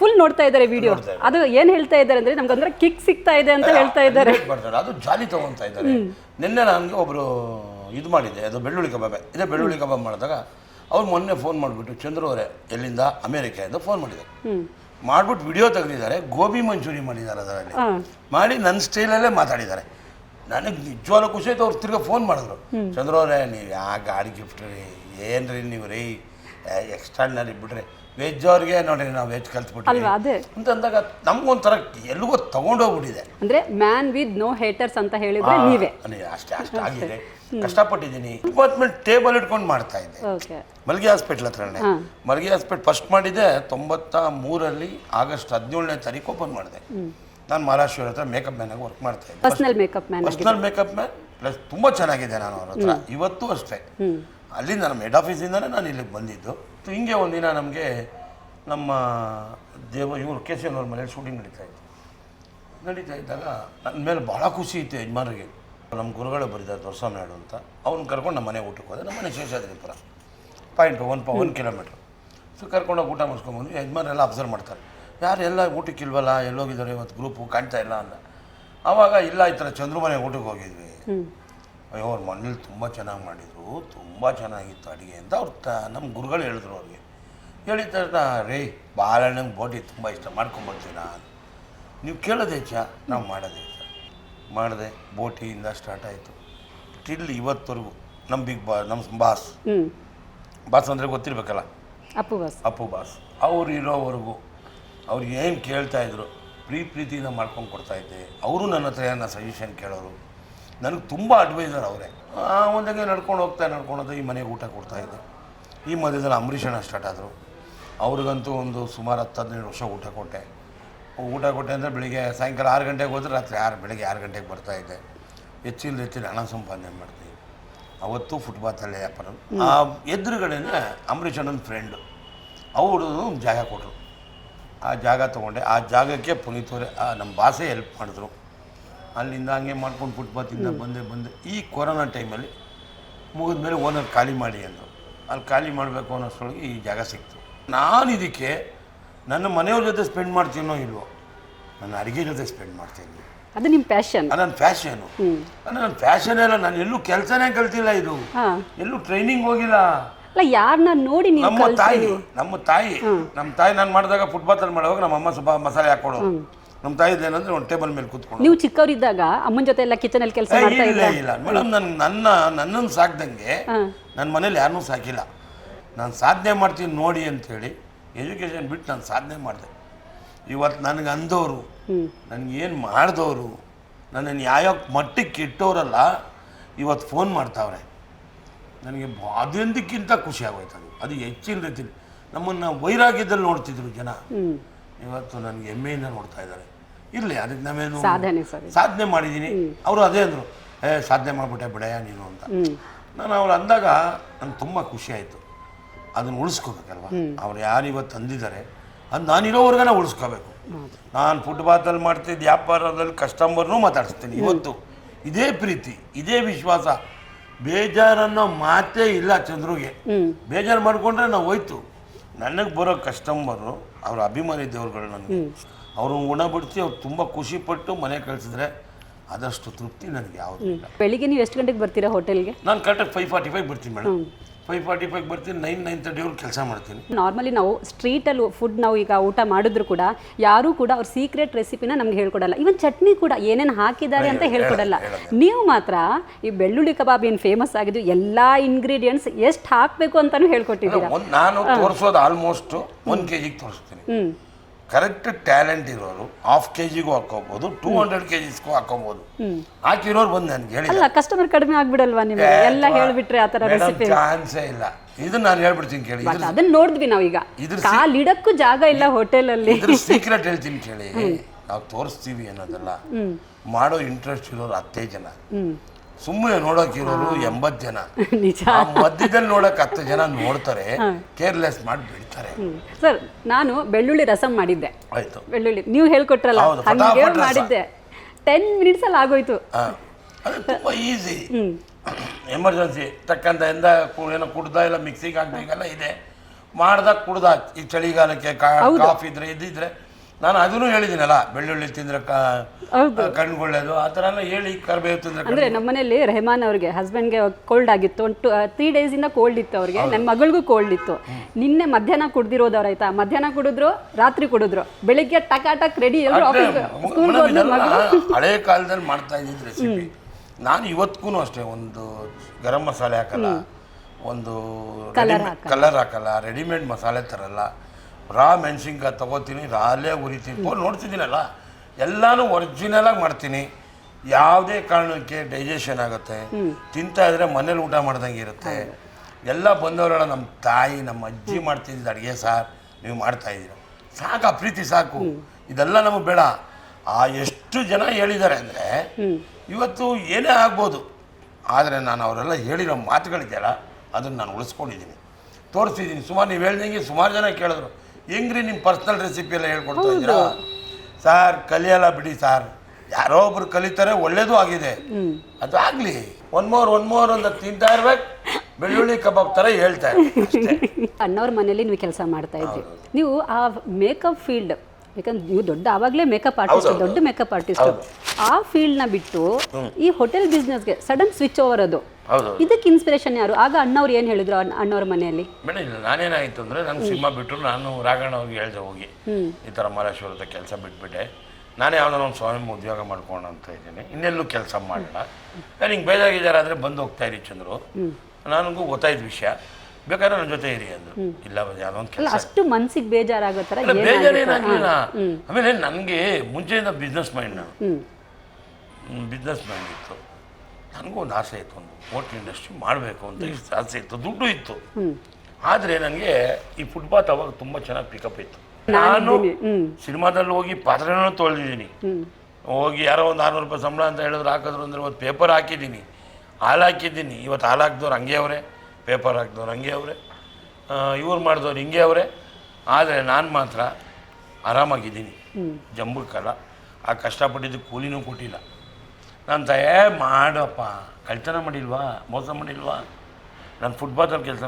ಫುಲ್ ನೋಡ್ತಾ ಇದ್ದಾರೆ ವಿಡಿಯೋ ಅದು ಏನು ಹೇಳ್ತಾ ಇದ್ದಾರೆ ಅಂದರೆ ನಮ್ಗೊಂದ್ರೆ ಕಿಕ್ ಸಿಗ್ತಾ ಇದೆ ಅಂತ ಹೇಳ್ತಾ ಇದ್ದಾರೆ ಮಾಡ್ತಾರೆ. ಅದು ಜಾಲಿ ತಗೊಂತ ಇದ್ದಾರೆ ನಿನ್ನೆ ನನಗೆ ಒಬ್ಬರು ಇದು ಮಾಡಿದೆ ಅದು ಬೆಳ್ಳುಳ್ಳಿ ಕಬಾಬೆ. ಇದೇ ಬೆಳ್ಳುಳ್ಳಿ ಕಬಾಬ್ ಮಾಡಿದಾಗ ಅವ್ರು ಮೊನ್ನೆ ಫೋನ್ ಮಾಡಿಬಿಟ್ಟು ಚಂದ್ರ ಅವರೇ ಎಲ್ಲಿಂದ? ಅಮೇರಿಕೆಯಿಂದ ಫೋನ್ ಮಾಡಿದ್ದಾರೆ. ಮಾಡ್ಬಿಟ್ಟು ವಿಡಿಯೋ ತೆಗೆದಿದ್ದಾರೆ. ಗೋಬಿ ಮಂಚೂರಿ ಮಾಡಿದ್ದಾರೆ ಅದರಲ್ಲಿ. ಮಾಡಿ ನನ್ನ ಸ್ಟೈಲಲ್ಲೇ ಮಾತಾಡಿದ್ದಾರೆ. ನನಗೆ ನಿಜವಾದ ಖುಷಿ ಆಯ್ತು ಅವ್ರು ತಿರ್ಗಿ ಫೋನ್ ಮಾಡಿದ್ರು. ಚಂದ್ರ ಅವರೇ ನೀವು ಯಾ ಗಾಡಿ ಗಿಫ್ಟ್ ರೀ ಏನು ರೀ ನೀವು ರೀ? ಎಕ್ಸ್ಟ್ರಾಡ್ನರಿ ಬಿಡ್ರಿ ವೆಜ್ ಅವ್ರಿಗೆ ನೋಡ್ರಿ ನಾವು ವೆಜ್ ಕಲ್ತ್ಬಿಟ್ಟು ಅಂತ ಅಂದಾಗ ನಮ್ಗೊಂಥರ ಎಲ್ಲಿಗೋ ತಗೊಂಡೋಗ್ಬಿಟ್ಟಿದೆ. ಅಂದರೆ ಮ್ಯಾನ್ ವಿತ್ ನೋ ಹೇಟರ್ಸ್ ಅಂತ ಹೇಳಿದ್ರೆ ನೀವೇ. ಅಷ್ಟೇ ಅಷ್ಟೇ ಆಗಿದೆ. ಕಷ್ಟಪಟ್ಟಿದ್ದೀನಿ. ಡಿಪಾರ್ಟ್ಮೆಂಟ್ ಟೇಬಲ್ ಇಟ್ಕೊಂಡು ಮಾಡ್ತಾ ಇದ್ದೆ. ಓಕೆ. ಮಲ್ಗೆ ಹಾಸ್ಪಿಟ್ಲ್ ಹತ್ರನೇ ಮಲ್ಗಿ ಹಾಸ್ಪಿಟ್ಲ್ ಫಸ್ಟ್ ಮಾಡಿದ್ದೆ ತೊಂಬತ್ತ ಮೂರಲ್ಲಿ ಆಗಸ್ಟ್ ಹದಿನೇಳನೇ ತಾರೀಕು ಓಪನ್ ಮಾಡಿದೆ. ನಾನು ಮಹಾರಾಷ್ಟ್ರ ಹತ್ರ ಮೇಕಪ್ ಮ್ಯಾನ್ ಆಗಿ ವರ್ಕ್ ಮಾಡ್ತಾ ಇದ್ದೆ. Personal makeup man personal makeup man plus ತುಂಬ ಚೆನ್ನಾಗಿದೆ ನಾನು ಅವ್ರ ಹತ್ರ. ಇವತ್ತು ಅಷ್ಟೇ. ಅಲ್ಲಿ ನಮ್ಮ ಹೆಡ್ ಆಫೀಸಿಂದನೇ ನಾನು ಇಲ್ಲಿಗೆ ಬಂದಿದ್ದು. ಹಿಂಗೆ ಒಂದಿನ ನಮಗೆ ನಮ್ಮ ದೇವ ಇವರು ಕೆ ಸಿ ಅವ್ರ ಮನೇಲಿ ಶೂಟಿಂಗ್ ನಡೀತಾ ಇತ್ತು. ನಡೀತಾ ಇದ್ದಾಗ ನನ್ನ ಮೇಲೆ ಭಾಳ ಖುಷಿ ಇತ್ತು ಯಜಮಾನರಿಗೆ. ನಮ್ಮ ಗುರುಗಳು ಬರಿದ್ದಾರೆ ದೊರಸ್ವಾಮಿನಾಡು ಅಂತ. ಅವ್ನು ಕರ್ಕೊಂಡು ನಮ್ಮ ಮನೆ ಊಟಕ್ಕೆ ಹೋದೆ. ನಮ್ಮ ಮನೆ ಶೇಷಾದ್ರಿಪುರ. ಪಾಯಿಂಟ್ ಒನ್ ಪ ಒನ್ ಕಿಲೋಮೀಟ್ರ್ ಸೊ ಕರ್ಕೊಂಡೋಗಿ ಊಟ ಮಾಡಿಸ್ಕೊಂಬಂದು ಯಜಮಾನರೆಲ್ಲ ಅಬ್ಸರ್ವ್ ಮಾಡ್ತಾರೆ. ಯಾರು ಎಲ್ಲ ಊಟಕ್ಕೆ ಇಲ್ವಲ್ಲ ಎಲ್ಲೋಗಿದ್ದಾರೆ ಇವತ್ತು ಗ್ರೂಪು ಕಾಣ್ತಾ ಇಲ್ಲ ಅಂದ ಆವಾಗ ಇಲ್ಲ ಈ ಥರ ಚಂದ್ರು ಮನೆ ಊಟಕ್ಕೆ ಹೋಗಿದ್ವಿ. ಅಯ್ಯೋ ಅವ್ರ ಮನೇಲಿ ತುಂಬ ಚೆನ್ನಾಗಿ ಮಾಡಿದರು ತುಂಬ ಚೆನ್ನಾಗಿತ್ತು ಅಡುಗೆ ಅಂತ ಅವ್ರು ತ ನಮ್ಮ ಗುರುಗಳು ಹೇಳಿದ್ರು ಅವ್ರಿಗೆ. ಹೇಳಿದ ತಕ್ಷಣ ರೇ ಬಾಳೆಣ್ಣಂಗೆ ಬೋಟಿ ತುಂಬ ಇಷ್ಟ ಮಾಡ್ಕೊಂಬರ್ತೀರಾ ನೀವು ಕೇಳೋದೆ ಚಾ ನಾವು ಮಾಡೋದೇ ಮಾಡಿದೆ ಬೋಟಿಯಿಂದ ಸ್ಟಾರ್ಟ್ ಆಯಿತು. ಟಿಲ್ ಇವತ್ತವರೆಗೂ ನಮ್ಮ ಬಿಗ್ ಬಾ ನಮ್ಮ ಬಾಸ್ ಹ್ಞೂ ಬಾಸ್ ಅಂದರೆ ಗೊತ್ತಿರಬೇಕಲ್ಲ? ಅಪ್ಪು ಬಾಸ್ ಅಪ್ಪು ಬಾಸ್ ಅವ್ರು ಇರೋವರೆಗೂ ಅವ್ರು ಏನು ಕೇಳ್ತಾಯಿದ್ರು ಪ್ರೀ ಪ್ರೀತಿಯಿಂದ ಮಾಡ್ಕೊಂಡು ಕೊಡ್ತಾಯಿದ್ದೆ ಅವರು ನನ್ನ ಹತ್ರ ಏನ ಸಜೆಷನ್ ಕೇಳೋರು ನನಗೆ ತುಂಬ ಅಡ್ವೈಸರ್ ಅವರೇ. ಒಂದಾಗೆ ನಡ್ಕೊಂಡು ಹೋಗ್ತಾ ನಡ್ಕೊಂಡು ಈ ಮನೆಗೆ ಊಟ ಕೊಡ್ತಾ ಇದ್ದೆ. ಈ ಮಧ್ಯದಲ್ಲಿ ಅಂಬರೀಷಣ ಸ್ಟಾರ್ಟ್ ಆದರು. ಅವ್ರಿಗಂತೂ ಒಂದು ಸುಮಾರು ಹತ್ತು ಹದಿನೈದು ವರ್ಷ ಊಟ ಕೊಟ್ಟೆ. ಊಟ ಕೊಟ್ಟೆ ಅಂದರೆ ಬೆಳಿಗ್ಗೆ ಸಾಯಂಕಾಲ ಆರು ಗಂಟೆಗೆ ಹೋದ್ರೆ ರಾತ್ರಿ ಆರು ಬೆಳಿಗ್ಗೆ ಆರು ಗಂಟೆಗೆ ಬರ್ತಾಯಿದ್ದೆ ಹೆಚ್ಚಿನ ಹೆಚ್ಚಿನ ಹಣ ಸಂಪಾದನೆ ಮಾಡ್ತೀನಿ. ಅವತ್ತು ಫುಟ್ಪಾತಲ್ಲೇ ವ್ಯಾಪಾರ. ಆ ಎದುರುಗಡೆನೇ ಅಂಬರೀಷ್ ಅಣ್ಣನ ಫ್ರೆಂಡು ಅವರು ಒಂದು ಜಾಗ ಕೊಟ್ಟರು ಆ ಜಾಗ ತೊಗೊಂಡೆ. ಆ ಜಾಗಕ್ಕೆ ಪುನೀತ್ ಅವರೇ ಆ ನಮ್ಮ ಭಾಷೆ ಹೆಲ್ಪ್ ಮಾಡಿದ್ರು. ಅಲ್ಲಿಂದ ಹಂಗೆ ಮಾಡ್ಕೊಂಡು ಫುಟ್ಪಾತಿಂದ ಬಂದೆ ಬಂದೆ. ಈ ಕೊರೋನಾ ಟೈಮಲ್ಲಿ ಮುಗಿದ ಮೇಲೆ ಓನರ್ ಖಾಲಿ ಮಾಡಿ ಅಂದರು. ಅಲ್ಲಿ ಖಾಲಿ ಮಾಡಬೇಕು ಅನ್ನೋಷ್ಟರೊಳಗೆ ಈ ಜಾಗ ಸಿಕ್ತು. ನಾನು ಇದಕ್ಕೆ ನನ್ನ ಮನೆಯವ್ರ ಜೊತೆ ಸ್ಪೆಂಡ್ ಮಾಡ್ತೀನೋ ಇಲ್ವೋ? ನನ್ನ ಅಡುಗೆ ಜೊತೆ ಸ್ಪೆಂಡ್ ಮಾಡ್ತೀನಿ. ಅದು ನಿಮ್ಮ ಪ್ಯಾಷನ್ ಅದು ನನ್ನ ಫ್ಯಾಷನು ಅಂದ್ರೆ ನನ್ನ ಫ್ಯಾಷನ್ ಅಲ್ಲ ನಾನು ಎಲ್ಲೂ ಕೆಲಸನೇ ಕಲ್ತಿಲ್ಲ ಇದು. ಎಲ್ಲೂ ಟ್ರೈನಿಂಗ್ ಹೋಗಿಲ್ಲ. ಅಲ್ಲ ಯಾರನ್ನ ನೋಡಿ ನೀವು ನಮ್ಮ ತಾಯಿ ನಮ್ಮ ತಾಯಿ. ನಮ್ಮ ತಾಯಿ ನಾನು ಮಾಡಿದಾಗ ಫುಟ್ಬಾತಲ್ಲಿ ಮಾಡುವಾಗ ನಮ್ಮ ಅಮ್ಮ ಸ್ವಲ್ಪ ಮಸಾಲೆ ಹಾಕೊಡು ನಮ್ಮ ತಾಯಿ ಏನಂದ್ರೆ ಒಂದು ಟೇಬಲ್ ಮೇಲೆ ಕೂತ್ಕೊಂಡು. ನೀವು ಚಿಕ್ಕವರಿದ್ದಾಗ ಅಮ್ಮನ ಜೊತೆ ಎಲ್ಲ ಕಿಚನಲ್ಲಿ ಕೆಲಸ ಏ, ಮಾಡ್ತಾ ಇಲ್ಲ ಇಲ್ಲ. ಮೇಡಮ್ ನನ್ನ ನನ್ನ ನನ್ನನ್ನು ಸಾಕ್ದಂಗೆ ನನ್ನ ಮನೇಲಿ ಯಾರನ್ನೂ ಸಾಕಿಲ್ಲ. ನಾನು ಸಾಧನೆ ಮಾಡ್ತೀನಿ ನೋಡಿ ಅಂಥೇಳಿ ಎಜುಕೇಷನ್ ಬಿಟ್ಟು ನಾನು ಸಾಧನೆ ಮಾಡಿದೆ. ಇವತ್ತು ನನಗೆ ಅಂದವರು ನನಗೆ ಏನು ಮಾಡಿದವರು ನನ್ನನ್ನು ಯಾವ ಮಟ್ಟಕ್ಕೆ ಇಟ್ಟವರಲ್ಲ ಇವತ್ತು ಫೋನ್ ಮಾಡ್ತಾವ್ರೆ. ನನಗೆ ಅದೊಂದಕ್ಕಿಂತ ಖುಷಿ ಆಗೋಯ್ತು ಅದು. ಅದು ಹೆಚ್ಚಿನ ರೀತಿಲಿ ನಮ್ಮನ್ನು ವೈರಾಗ್ಯದಲ್ಲಿ ನೋಡ್ತಿದ್ರು ಜನ. ಇವತ್ತು ನನಗೆ ಹೆಮ್ಮೆಯಿಂದ ನೋಡ್ತಾ ಇದ್ದಾರೆ ಇರಲಿ ಅದಕ್ಕೆ ನಾವೇನು ಸಾಧನೆ ಮಾಡಿದ್ದೀನಿ ಅವರು ಅದೇ ಅಂದರು ಏ ಸಾಧನೆ ಮಾಡಿಬಿಟ್ಟೆ ಬಿಡಯ್ಯ ನೀನು ಅಂತ. ನಾನು ಅವ್ರು ಅಂದಾಗ ನಂಗೆ ತುಂಬ ಖುಷಿ ಆಯಿತು. ಅದನ್ನು ಉಳಿಸ್ಕೋಬೇಕಲ್ವ? ಅವ್ರು ಯಾರು ಇವತ್ತು ತಂದಿದ್ದಾರೆ ಅದು ನಾನಿರೋವರೆಗೂ ಉಳಿಸ್ಕೋಬೇಕು. ನಾನು ಫುಟ್ಬಾತಲ್ಲಿ ಮಾಡ್ತಿದ್ದ ವ್ಯಾಪಾರದಲ್ಲಿ ಕಸ್ಟಮರ್ನೂ ಮಾತಾಡಿಸ್ತೀನಿ ಇವತ್ತು. ಇದೇ ಪ್ರೀತಿ ಇದೇ ವಿಶ್ವಾಸ. ಬೇಜಾರನ್ನೋ ಮಾತೇ ಇಲ್ಲ ಚಂದ್ರುಗೆ. ಬೇಜಾರು ಮಾಡಿಕೊಂಡ್ರೆ ನಾವು ಹೋಯ್ತು. ನನಗೆ ಬರೋ ಕಸ್ಟಮರು ಅವ್ರ ಅಭಿಮಾನಿ ದೇವ್ರುಗಳು ನನಗೆ. ಅವರು ಉಣ ಬಿಡಿಸಿ ಅವ್ರು ತುಂಬ ಖುಷಿಪಟ್ಟು ಮನೆ ಕಳಿಸಿದ್ರೆ ಅದಷ್ಟು ತೃಪ್ತಿ ನನಗೆ ಯಾವುದು ಬೆಳಿಗ್ಗೆ ನೀವು ಎಷ್ಟು ಗಂಟೆಗೆ ಬರ್ತೀರಾ ಹೋಟೆಲ್ಗೆ ನಾನು ಕರೆಕ್ಟಾಗಿ ಫೈವ್ ಫಾರ್ಟಿ ಫೈವ್ ಬರ್ತೀನಿ ಮೇಡಮ್ ಫೈವ್ ಫಾರ್ಟಿ ಫೈವ್ ಬರ್ತೀನಿ ನೈನ್ ನೈನ್ ತರ್ಟಿವರೆಗೆ ಕೆಲಸ ಮಾಡ್ತೀನಿ. ನಾರ್ಮಲಿ ನಾವು ಸ್ಟ್ರೀಟಲ್ಲಿ ಫುಡ್ ನಾವು ಈಗ ಊಟ ಮಾಡಿದ್ರು ಕೂಡ ಯಾರೂ ಕೂಡ ಅವ್ರ ಸೀಕ್ರೆಟ್ ರೆಸಿಪಿನ ನಮ್ಗೆ ಹೇಳ್ಕೊಡಲ್ಲ. ಇವನ್ ಚಟ್ನಿ ಕೂಡ ಏನೇನು ಹಾಕಿದ್ದಾರೆ ಅಂತ ಹೇಳ್ಕೊಡಲ್ಲ. ನೀವು ಮಾತ್ರ ಈ ಬೆಳ್ಳುಳ್ಳಿ ಕಬಾಬ್ ಏನು ಫೇಮಸ್ ಆಗಿದ್ದು ಎಲ್ಲ ಇಂಗ್ರೀಡಿಯೆಂಟ್ಸ್ ಎಷ್ಟು ಹಾಕಬೇಕು ಅಂತಾನು ಹೇಳ್ಕೊಟ್ಟಿದ್ದೀರಾ. ನಾನು ತೋರಿಸೋದು ಆಲ್ಮೋಸ್ಟ್ ಒಂದು ಕೆ ಜಿಗೆ ತೋರಿಸ್ತೀನಿ. ಹ್ಞೂ ಕರೆಕ್ಟ್ ಟ್ಯಾಲೆಂಟ್ ಇರೋರು ಹಾಫ್ ಕೆ ಜಿಗೂ ಹಾಕೋಬಹುದು ಟೂ ಹಂಡ್ರೆಡ್ ಕೆ ಜಿಸ್ಗೂ ಹಾಕೋಬಹುದು ಹಾಕಿರೋರು ಬಂದು ನನಗೆ ಹೇಳಿ ಅಲ್ಲ ಕಸ್ಟಮರ್ ಕಡಿಮೆ ಆಗ್ಬಿಡಲ್ವಾ ನಿಮಗೆ? ಎಲ್ಲ ಹೇಳ್ಬಿಟ್ರೆ ಆ ತರ ರೆಸಿಪಿ ಚಾನ್ಸೇ ಇಲ್ಲ. ಇದನ್ನ ನಾನು ಹೇಳ್ಬಿಡ್ತೀನಿ ಕೇಳಿ. ಅದನ್ನ ನೋಡಿದ್ವಿ ನಾವೀಗ. ಇದ್ರ ಕಾಲಿಡಕ್ಕೂ ಜಾಗ ಇಲ್ಲ ಹೋಟೆಲಲ್ಲಿ. ಇದ್ರ ಸೀಕ್ರೆಟ್ ಹೇಳ್ತೀನಿ ಕೇಳಿ. ನಾವು ತೋರಿಸ್ತೀವಿ ಅನ್ನೋದಲ್ಲ. ಮಾಡೋ ಇಂಟ್ರೆಸ್ಟ್ ಇರೋರು ಹತ್ತೇ ಜನ. ಹ್ಮ್. ಸುಮ್ಮನೆ ನೋಡೋಕಿರೋರು ಎಂಬತ್ತು ಜನ. ನಿಜ. ಆ ಮಧ್ಯದಲ್ಲಿ ನೋಡಕ್ ಹತ್ತು ಜನ ನೋಡ್ತಾರೆ ಕೇರ್ಲೆಸ್ ಮಾಡಿ ಬಿಡ್ತಾರೆ. ಸರ್ ನಾನು ಬೆಳ್ಳುಳ್ಳಿ ರಸಂ ಮಾಡಿದ್ದೆ. ಆಯ್ತು. ಬೆಳ್ಳುಳ್ಳಿ ನೀವು ಹೇಳ್ಕೊಟ್ರಲ್ಲ ಹೌದು, ಹಂಗೆ ಫಟಾಫಟ್ ರಸ. ಮಾಡಿದ್ದೆ. ಟೆನ್ ಮಿನಿಟ್ಸ್ ಅಲ್ಲಿ ಆಗೋಯ್ತು. ಅದು ತುಂಬ ಈಸಿ ಎಮರ್ಜೆನ್ಸಿ ತಕ್ಕಂತ ಎಂದ ಕು- ಏನೋ ಕುಡ್ದ ಇಲ್ಲ ಮಿಕ್ಸಿಗೆ ಹಾಕ್ಬೇಕಲ್ಲ ಇದೆ. ಮಾಡ್ದಾಗ ಕುಡ್ದ ಈ ಚಳಿಗಾಲಕ್ಕೆ ಕಾಫಿ ಇದ್ರೆ ಇದ್ದಿದ್ರೆ ನಾನು ಅದನ್ನು ಹೇಳಿದ್ದೀನಲ್ಲ ಬೆಳ್ಳುಳ್ಳಿ ತಿಂದ್ರೆ ಕಣ್ಗೊಳ್ಳೋದು ಆ ಥರ ಎಲ್ಲ ಹೇಳಿ ಕರ್ಬೇವು ತಿಂದ್ರೆ ಅಂದ್ರೆ ನಮ್ಮನೇಲಿ ರೆಹಮಾನ್ ಅವ್ರಿಗೆ ಹಸ್ಬೆಂಡ್ಗೆ ಕೋಲ್ಡ್ ಆಗಿತ್ತು ಒಂದು ತ್ರೀ ಡೇಸ್ ಇಂದ ಕೋಲ್ಡ್ ಇತ್ತು ಅವ್ರಿಗೆ. ನನ್ನ ಮಗಳಿಗೂ ಕೋಲ್ಡ್ ಇತ್ತು. ನಿನ್ನೆ ಮಧ್ಯಾಹ್ನ ಕುಡ್ದಿರೋದವ್ರು ಆಯ್ತಾ ಮಧ್ಯಾಹ್ನ ಕುಡಿದ್ರು ರಾತ್ರಿ ಕುಡಿದ್ರು. ಬೆಳಿಗ್ಗೆ ಟಕ ಟಕ್ ರೆಡಿ ಎಲ್ಲರೂ ಆಫೀಸ್ ಹಳೆ ಕಾಲದಲ್ಲಿ ಮಾಡ್ತಾ ಇದ್ದಿದ್ದು ರೆಸಿಪಿ ನಾನು ಇವತ್ತಿಗೂ ಅಷ್ಟೇ ಒಂದು ಗರಂ ಮಸಾಲೆ ಹಾಕಲ್ಲ ಒಂದು ಕಲರ್ ಹಾಕಲ್ಲ. ರೆಡಿಮೇಡ್ ಮಸಾಲೆ ತರಲ್ಲ. ರಾ ಮೆಣಸಿನ್ಕಾಯಿ ತಗೋತೀನಿ ರಾಲೇ ಉರಿತೀನಿ. ಫೋನ್ ನೋಡ್ತಿದ್ದೀನಲ್ಲ? ಎಲ್ಲಾನು ಒರಿಜಿನಲ್ ಆಗಿ ಮಾಡ್ತೀನಿ. ಯಾವುದೇ ಕಾರಣಕ್ಕೆ ಡೈಜೆಷನ್ ಆಗುತ್ತೆ. ತಿಂತಾ ಇದ್ರೆ ಮನೇಲಿ ಊಟ ಮಾಡ್ದಂಗೆ ಇರುತ್ತೆ. ಎಲ್ಲ ಬಂದವರೆಲ್ಲ ನಮ್ಮ ತಾಯಿ ನಮ್ಮ ಅಜ್ಜಿ ಮಾಡ್ತಿದ್ದ ಅಡುಗೆ ಸಾರ್ ನೀವು ಮಾಡ್ತಾ ಇದ್ದೀರ? ಸಾಕು ಆ ಪ್ರೀತಿ ಸಾಕು. ಇದೆಲ್ಲ ನಮಗೆ ಬೇಡ. ಆ ಎಷ್ಟು ಜನ ಹೇಳಿದ್ದಾರೆ ಅಂದರೆ ಇವತ್ತು ಏನೇ ಆಗ್ಬೋದು. ಆದರೆ ನಾನು ಅವರೆಲ್ಲ ಹೇಳಿರೋ ಮಾತುಗಳಿದೆಯಲ್ಲ ಅದನ್ನು ನಾನು ಉಳಿಸ್ಕೊಂಡಿದ್ದೀನಿ. ತೋರಿಸಿದ್ದೀನಿ ಸುಮಾರು ನೀವು ಹೇಳ್ದಂಗೆ ಸುಮಾರು ಜನ ಕೇಳಿದ್ರು. ಹೆಂಗ್ರಿ ನಿಮ್ಮ ಪರ್ಸ್ನಲ್ ರೆಸಿಪಿ ಎಲ್ಲ ಹೇಳ್ಕೊಡ್ತಾ ಇದ್ದೀರಾ? ಸಾರ್ ಕಲಿಯಲ್ಲ ಬಿಡಿ ಸಾರ್. ಯಾರೋ ಒಬ್ರು ಕಲಿತಾರೆ ಒಳ್ಳೇದು ಆಗಿದೆ. ಅದು ಆಗಲಿ. ಒನ್ ಮೋರ್ ಒನ್ ಮೋರ್ ಅಂತ ತಿಂತಾ ಇರ್ಬೇಕು. ಬೆಳ್ಳುಳ್ಳಿ ಕಬಾಬ್ ಥರ ಹೇಳ್ತಾ ಇರ್ಬೇಕು ಅಷ್ಟೇ. ಅಣ್ಣವ್ರ ಮನೇಲಿ ನೀವು ಕೆಲಸ ಮಾಡ್ತಾ ಇದ್ರಿ. ನೀವು ಆ ಮೇಕಪ್ ಫೀಲ್ಡ್ ಯಾಕಂದ್ರೆ ನೀವು ದೊಡ್ಡ ಆವಾಗಲೇ ಮೇಕಪ್ ಆರ್ಟಿಸ್ಟ್ ದೊಡ್ಡ ಮೇಕಪ್ ಆರ್ಟಿಸ್ಟ್ ಆ ಫೀಲ್ಡ್ನ ಬಿಟ್ಟು ಈ ಹೋಟೆಲ್ ಬಿಸ್ನೆಸ್ಗೆ ಸಡನ್ ಸ್ವಿಚ್ ಓವರ್ ಅದು. ಇದಕ್ಕೆ ಇನ್ಸ್ಪಿರೇಷನ್ ಯಾರು? ಆಗ ಅಣ್ಣವ್ರು ಏನು ಹೇಳಿದ್ರು ಅಣ್ಣ- ಅಣ್ಣವ್ರ ಮನೆಯಲ್ಲಿ? ಮೇಡಮ್ ನಾನೇನಾಯ್ತು ಅಂದ್ರೆ ನಾನು ಸಿನಿಮಾ ಬಿಟ್ಟರು ನಾನು ರಾಘಣ್ಣ ಅವ್ರಿಗೆ ಹೇಳ್ದೆ ಹೋಗಿ. ಈ ಥರ ಮಲೇಶ್ವರದ ಕೆಲಸ ಬಿಟ್ಬಿಟ್ಟೆ. ನಾನೇ ಯಾವ್ದಾರ ಒಂದು ಸ್ವಯಂ ಉದ್ಯೋಗ ಮಾಡ್ಕೊಂಡು ಅಂತ ಇದ್ದೀನಿ. ಇನ್ನೆಲ್ಲೂ ಕೆಲಸ ಮಾಡಲ್ಲ. ನಾನು ಹಿಂಗೆ ಬೇಜಾಗಿದ್ದಾರೆ ಆದರೆ ಬಂದು ಹೋಗ್ತಾ ಇರಿ ಚಂದ್ರು. ನನಗೂ ಗೊತ್ತಾಯ್ತು ವಿಷಯ. ಬೇಕಾದ್ರೆ ನನ್ನ ಜೊತೆ ಇರಿ ಅಂದರು. ಇಲ್ಲ ಯಾವುದೋ ಒಂದು ಕೆಲಸ. ಅಷ್ಟು ಮನ್ಸಿಗೆ ಬೇಜಾರಾಗೋ ಥರ? ಬೇಜಾರೇನಾಗಲಿಲ್ಲ ಆಮೇಲೆ ನನಗೆ ಮುಂಚೆಯಿಂದ ಬಿಸ್ನೆಸ್ ಮೈಂಡ್ ನಾನು. ಬಿಸ್ನೆಸ್ ಮೈಂಡ್ ಇತ್ತು. ನನಗೂ ಒಂದು ಆಸೆ ಇತ್ತು ಒಂದು ಹೋಟ್ಲ್ ಇಂಡಸ್ಟ್ರಿ ಮಾಡಬೇಕು ಅಂತ ಇಷ್ಟು ಆಸೆ ಇತ್ತು ದುಡ್ಡು ಇತ್ತು. ಆದರೆ ನನಗೆ ಈ ಫುಟ್ಪಾತ್ ಅವಾಗ ತುಂಬ ಚೆನ್ನಾಗಿ ಪಿಕಪ್ ಇತ್ತು. ನಾನು ಸಿನಿಮಾದಲ್ಲಿ ಹೋಗಿ ಪಾತ್ರನೂ ತೊಳೆದಿದ್ದೀನಿ. ಹೋಗಿ ಯಾರೋ ಒಂದು ಆರುನೂರು ರೂಪಾಯಿ ಸಂಬಳ ಅಂತ ಹೇಳಿದ್ರು ಹಾಕಿದ್ರು ಅಂದರೆ ಇವತ್ತು ಪೇಪರ್ ಹಾಕಿದ್ದೀನಿ ಹಾಲು ಹಾಕಿದ್ದೀನಿ. ಇವತ್ತು ಹಾಲು ಹಾಕಿದವ್ರು ಹಂಗೆ ಅವರೇ ಪೇಪರ್ ಹಾಕಿದವ್ರು ಹಂಗೆ ಅವರೇ. ಇವ್ರು ಮಾಡಿದವ್ರು ಹಿಂಗೆ ಅವರೇ. ಆದರೆ ನಾನು ಮಾತ್ರ ಆರಾಮಾಗಿದ್ದೀನಿ. ಜಂಬಕ್ಕಲ್ಲ ಆ ಕಷ್ಟಪಟ್ಟಿದ್ದು ಕೂಲಿನೂ ಕೊಟ್ಟಿಲ್ಲ. ನಾನು ತಯೇ ಮಾಡಪ್ಪ. ಕಳ್ತನ ಮಾಡಿಲ್ವಾ? ಮೋಸ ಮಾಡಿಲ್ವಾ? ನಾನು ಫುಟ್ಬಾತಲ್ಲಿ ಕೆಲಸ